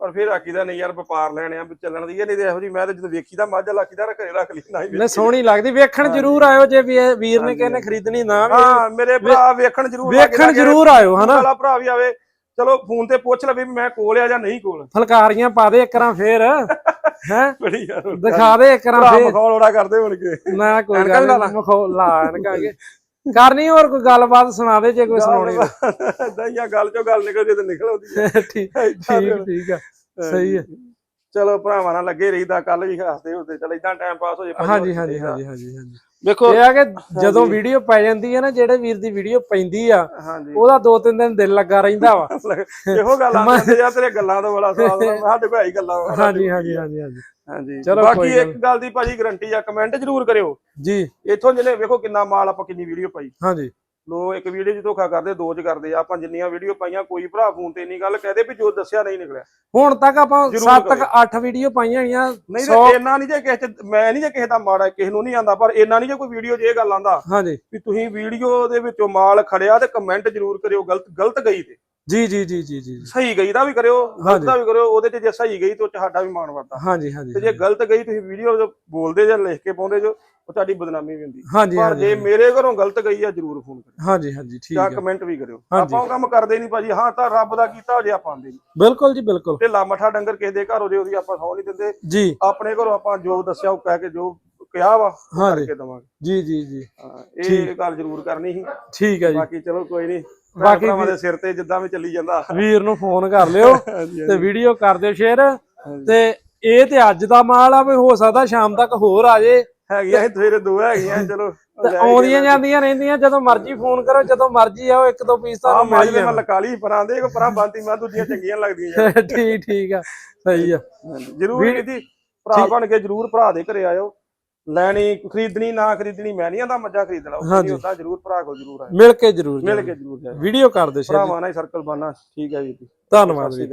ਪਰ ਫਿਰ ਆਖੀਦਾ ਨਹੀਂ ਯਾਰ ਵਪਾਰ ਲੈਣੇ ਆ ਵੀ ਚੱਲਣ ਦੀ ਇਹ ਨਹੀਂ ਤੇ ਇਹੋ ਜੀ ਮੈਂ ਤਾਂ ਜਦੋਂ ਵੇਖੀਦਾ ਮੱਝ ਲਾਖੀਦਾ ਘਰੇ ਰੱਖ ਲਈ ਨਾ ਹੀ। ਸੋਹਣੀ ਲੱਗਦੀ ਵੇਖਣ ਜ਼ਰੂਰ ਆਇਓ ਜੇ ਵੀ ਇਹ ਵੀਰ ਨੇ ਕਹਿੰਨੇ ਖਰੀਦਣੀ ਨਾ ਹਾਂ ਮੇਰੇ ਭਰਾ ਵੇਖਣ ਜ਼ਰੂਰ ਵੇਖਣ। ਜ਼ਰੂਰ ਆਇਓ ਹਨਾ? ਵਾਲਾ ਭਰਾ ਵੀ ਆਵੇ ਚਲੋ ਫੋਨ ਤੇ ਪੁੱਛ ਲਵੇ ਵੀ ਮੈਂ ਕੋਲ ਆ ਜਾਂ ਨਹੀਂ ਕੋਲ। ਫਲਕਾਰੀਆਂ ਪਾ ਦੇ ਇੱਕ ਰਾਂ ਫੇਰ ਹੈ? ਬੜੀ ਯਾਰ ਦਿਖਾ ਦੇ ਇੱਕ ਰਾਂ ਫੇਰ। ਮਖੌਲ ਉਹਦਾ ਕਰਦੇ ਹੋਣ ਕੇ ਨਾ ਕੋਈ ਗੱਲ ਵੀ ਲਾ। ਕੇ। ਕਰਨੀ ਹੋਰ ਕੋਈ ਗੱਲਬਾਤ ਸੁਣਾ ਦੇ ਜੇ ਕੋਈ ਸੁਣਾਉਣੀ ਏਦਾਂ ਹੀ ਆ ਗੱਲ ਚੋਂ ਗੱਲ ਨਿਕਲ ਜੇ ਤੇ ਨਿਕਲ ਆਉਂਦੀ ਆ। ਠੀਕ ਠੀਕ ਠੀਕ ਆ ਸਹੀ ਹੈ ਚਲੋ ਭਰਾਵਾਂ ਨਾਲ ਲੱਗੇ ਰਹੀਦਾ ਕੱਲ ਵੀ ਹੱਸਦੇ ਹੁੰਦੇ ਚਲ ਇਦਾਂ ਟਾਈਮ ਪਾਸ ਹੋ ਜੇ ਹਾਂਜੀ ਹਾਂਜੀ ਹਾਂਜੀ ਹਾਂਜੀ ਹਾਂਜੀ। ਵੇਖੋ ਇਹ ਆ ਕਿ ਜਦੋਂ ਵੀਡੀਓ ਪੈ ਜਾਂਦੀ ਹੈ ਨਾ ਜਿਹੜੇ ਵੀਰ ਦੀ ਵੀਡੀਓ ਪੈਂਦੀ ਆ ਉਹਦਾ ਦੋ ਤਿੰਨ ਦਿਨ ਦਿਲ ਲੱਗਾ ਰਹਿੰਦਾ ਵਾ। ਇਹੋ ਗੱਲ ਯਾਰ ਤੇਰੇ ਗੱਲਾਂ ਤੋਂ ਬੜਾ ਸਵਾਦ। ਸਾਡੇ ਭਾਈ ਗੱਲਾਂ। ਹਾਂਜੀ ਹਾਂਜੀ ਹਾਂਜੀ ਹਾਂਜੀ। ਹਾਂਜੀ। ਬਾਕੀ ਇੱਕ ਗੱਲ ਦੀ ਭਾਜੀ ਗਰੰਟੀ ਆ ਕਮੈਂਟ ਜ਼ਰੂਰ ਕਰਿਓ। ਜੀ। ਇੱਥੋਂ ਜਿਹਨੇ ਵੇਖੋ ਕਿੰਨਾ ਮਾਲ ਆਪਾਂ ਕਿੰਨੀ ਵੀਡੀਓ ਪਾਈ। ਹਾਂਜੀ। ਲੋਕ ਇੱਕ ਵੀਡੀਓ 'ਚ ਧੋਖਾ ਕਰਦੇ ਦੋ 'ਚ ਕਰਦੇ ਆਪਾਂ ਜਿੰਨੀਆਂ ਵੀਡੀਓ ਪਾਈਆਂ ਕੋਈ ਭਰਾ ਫੋਨ ਤੇ ਨਹੀਂ ਗੱਲ ਕਹਦੇ ਵੀ ਜੋ ਦੱਸਿਆ ਨਹੀਂ ਨਿਕਲਿਆ। ਹੁਣ ਤੱਕ ਆਪਾਂ ਜ਼ਰੂਰ 7 ਕਰਿਓ। 8 ਵੀਡੀਓ ਪਾਈਆਂ ਹੋਈਆਂ ਨਹੀਂ ਤੇ ਇੰਨਾ ਨਹੀਂ ਜੇ ਕਿਸੇ ਮੈਂ ਨਹੀਂ ਜੇ ਕਿਸੇ ਦਾ ਮਾੜਾ ਕਿਸੇ ਨੂੰ ਨਹੀਂ ਆਂਦਾ ਪਰ ਇੰਨਾ ਨਹੀਂ ਜੇ ਕੋਈ ਵੀਡੀਓ 'ਚ ਇਹ ਗੱਲ ਆਂਦਾ ਹਾਂਜੀ। ਵੀ ਤੁਸੀਂ ਵੀਡੀਓ ਦੇ ਵਿੱਚੋਂ ਮਾਲ ਖੜਿਆ ਤੇ ਕਮੈਂਟ ਜ਼ਰੂਰ ਕਰਿਓ ਗਲਤ ਗਲਤ ਗਈ ਤੇ। ਜੀ ਜੀ ਜੀ ਜੀ ਜੀ ਸਹੀ ਗਈ ਦਾ ਵੀ ਕਰਿਓ ਗਲਤ। ਦਾ ਵੀ ਕਰਿਓ ਉਹਦੇ 'ਚ ਜੇ ਸਹੀ ਗਈ ਤਾਂ ਸਾਡਾ ਵੀ ਮਾਣ ਵੱਧਦਾ। ਹਾਂਜੀ ਤੇ ਹਾਂਜੀ। ਜੇ ਗਲਤ ਗਈ ਤੁਸੀਂ ਵੀਡੀਓ ਜੋ ਬੋਲਦੇ ਜਾਂ ਲਿਖ ਕੇ ਪਾਉਂਦੇ ਜੋ ਉਹ ਤੁਹਾਡੀ ਬਦਨਾਮੀ ਵੀ ਹੁੰਦੀ। ਹਾਂਜੀ ਪਰ ਜੇ ਮੇਰੇ ਘਰੋਂ ਗਲਤ ਗਈ ਆ ਜ਼ਰੂਰ ਫੋਨ ਕਰਿਓ। ਹਾਂਜੀ ਹਾਂਜੀ ਠੀਕ ਜਾਂ ਹੈ। ਕਮੈਂਟ ਵੀ ਕਰਿਓ। ਆਪਾਂ ਉਹ ਕੰਮ ਕਰਦੇ ਨਹੀਂ ਭਾਜੀ। ਹਾਂ ਤਾਂ ਰੱਬ ਦਾ ਕੀਤਾ ਹੋ ਜੇ ਆਪਾਂ ਆਂਦੇ ਨਹੀਂ। ਬਿਲਕੁਲ ਜੀ ਬਿਲਕੁਲ। ਢਿੱਲਾ ਮੱਠਾ ਡੰਗਰ ਕਿਸੇ ਦੇ ਘਰ ਹੋ ਜੇ ਉਹਦੀ ਆਪਾਂ ਸੌ ਨਹੀਂ ਦਿੰਦੇ। ਜੀ। ਆਪਣੇ ਘਰੋਂ ਆਪਾਂ ਜੋ ਦੱਸਿਆ ਉਹ ਕਹਿ ਕੇ ਜੋ ਕਿਹਾ ਵਾ ਕਰਕੇ ਦਵਾਂਗੇ। ਜੀ ਜੀ ਜੀ। ਇਹ ਗੱਲ ਜ਼ਰੂਰ ਕਰਨੀ ਸੀ। ਠੀਕ ਹੈ ਜੀ। ਬਾਕੀ ਚਲੋ ਕੋਈ ਨਹੀਂ। ਬਾਕੀ ਦੇ ਸਿਰ ਤੇ ਜਿੱਦਾਂ ਵੀ ਚੱਲੀ ਜਾਂਦਾ। ਵੀਰ ਨੂੰ ਫੋਨ ਕਰ ਲਿਓ ਤੇ ਵੀਡੀਓ ਕਰ ਦਿਓ ਸ਼ੇਅਰ। ਤੇ ਇਹ ਤੇ ਅੱਜ ਦਾ ਮਾਲ ਆ ਵੀ ਹੋ ਸਕਦਾ ਸ਼ਾਮ ਤੱਕ ਹੋਰ ਆ ਜੇ। ਹੈਗੀਆਂ ਸਵੇਰੇ ਦੋ ਹੈਗੀਆਂ ਚਲੋ ਆਉਂਦੀਆਂ ਜਾਂਦੀਆਂ ਰਹਿੰਦੀਆਂ ਜਦੋਂ ਮਰਜ਼ੀ ਫੋਨ ਕਰੋ ਜਦੋਂ ਮਰਜ਼ੀ ਆਓ ਇੱਕ ਦੋ ਪੀਸ ਤੁਹਾਨੂੰ ਮਿਲ ਦੇ ਮੈਂ ਲਕਾਲੀ ਪਰਾਂ ਦੇ ਕੋ ਪਰਾਂ ਬੰਤੀ ਮੈਂ ਦੂਜੀਆਂ ਚੰਗੀਆਂ ਲੱਗਦੀਆਂ ਠੀਕ ਠੀਕ ਆ ਸਹੀ ਆ। ਜਰੂਰ ਜੀ ਭਰਾ ਬਣ ਕੇ ਜਰੂਰ ਭਰਾ ਦੇ ਘਰੇ ਆਇਓ। ਲੈਣੀ ਖਰੀਦਣੀ ਨਾ ਖਰੀਦਣੀ ਮੈਂ ਨਹੀਂ ਆਂਦਾ ਮੱਝਾਂ ਖਰੀਦ ਲਓ ਹਾਂਜੀ। ਉਦਾਂ ਜਰੂਰ ਭਰਾ ਕੋਲ ਜਰੂਰ ਆਇਓ। ਮਿਲ ਕੇ ਜ਼ਰੂਰ ਮਿਲ। ਕੇ ਜਰੂਰ ਵੀਡੀਓ ਕਰ ਦਿਓ ਸ਼ੇਅਰ ਭਰਾਵਾਂ ਨਾਲ ਸਰਕਲ ਬਣਨਾ। ਠੀਕ ਹੈ ਜੀ। ਧੰਨਵਾਦ ਜੀ।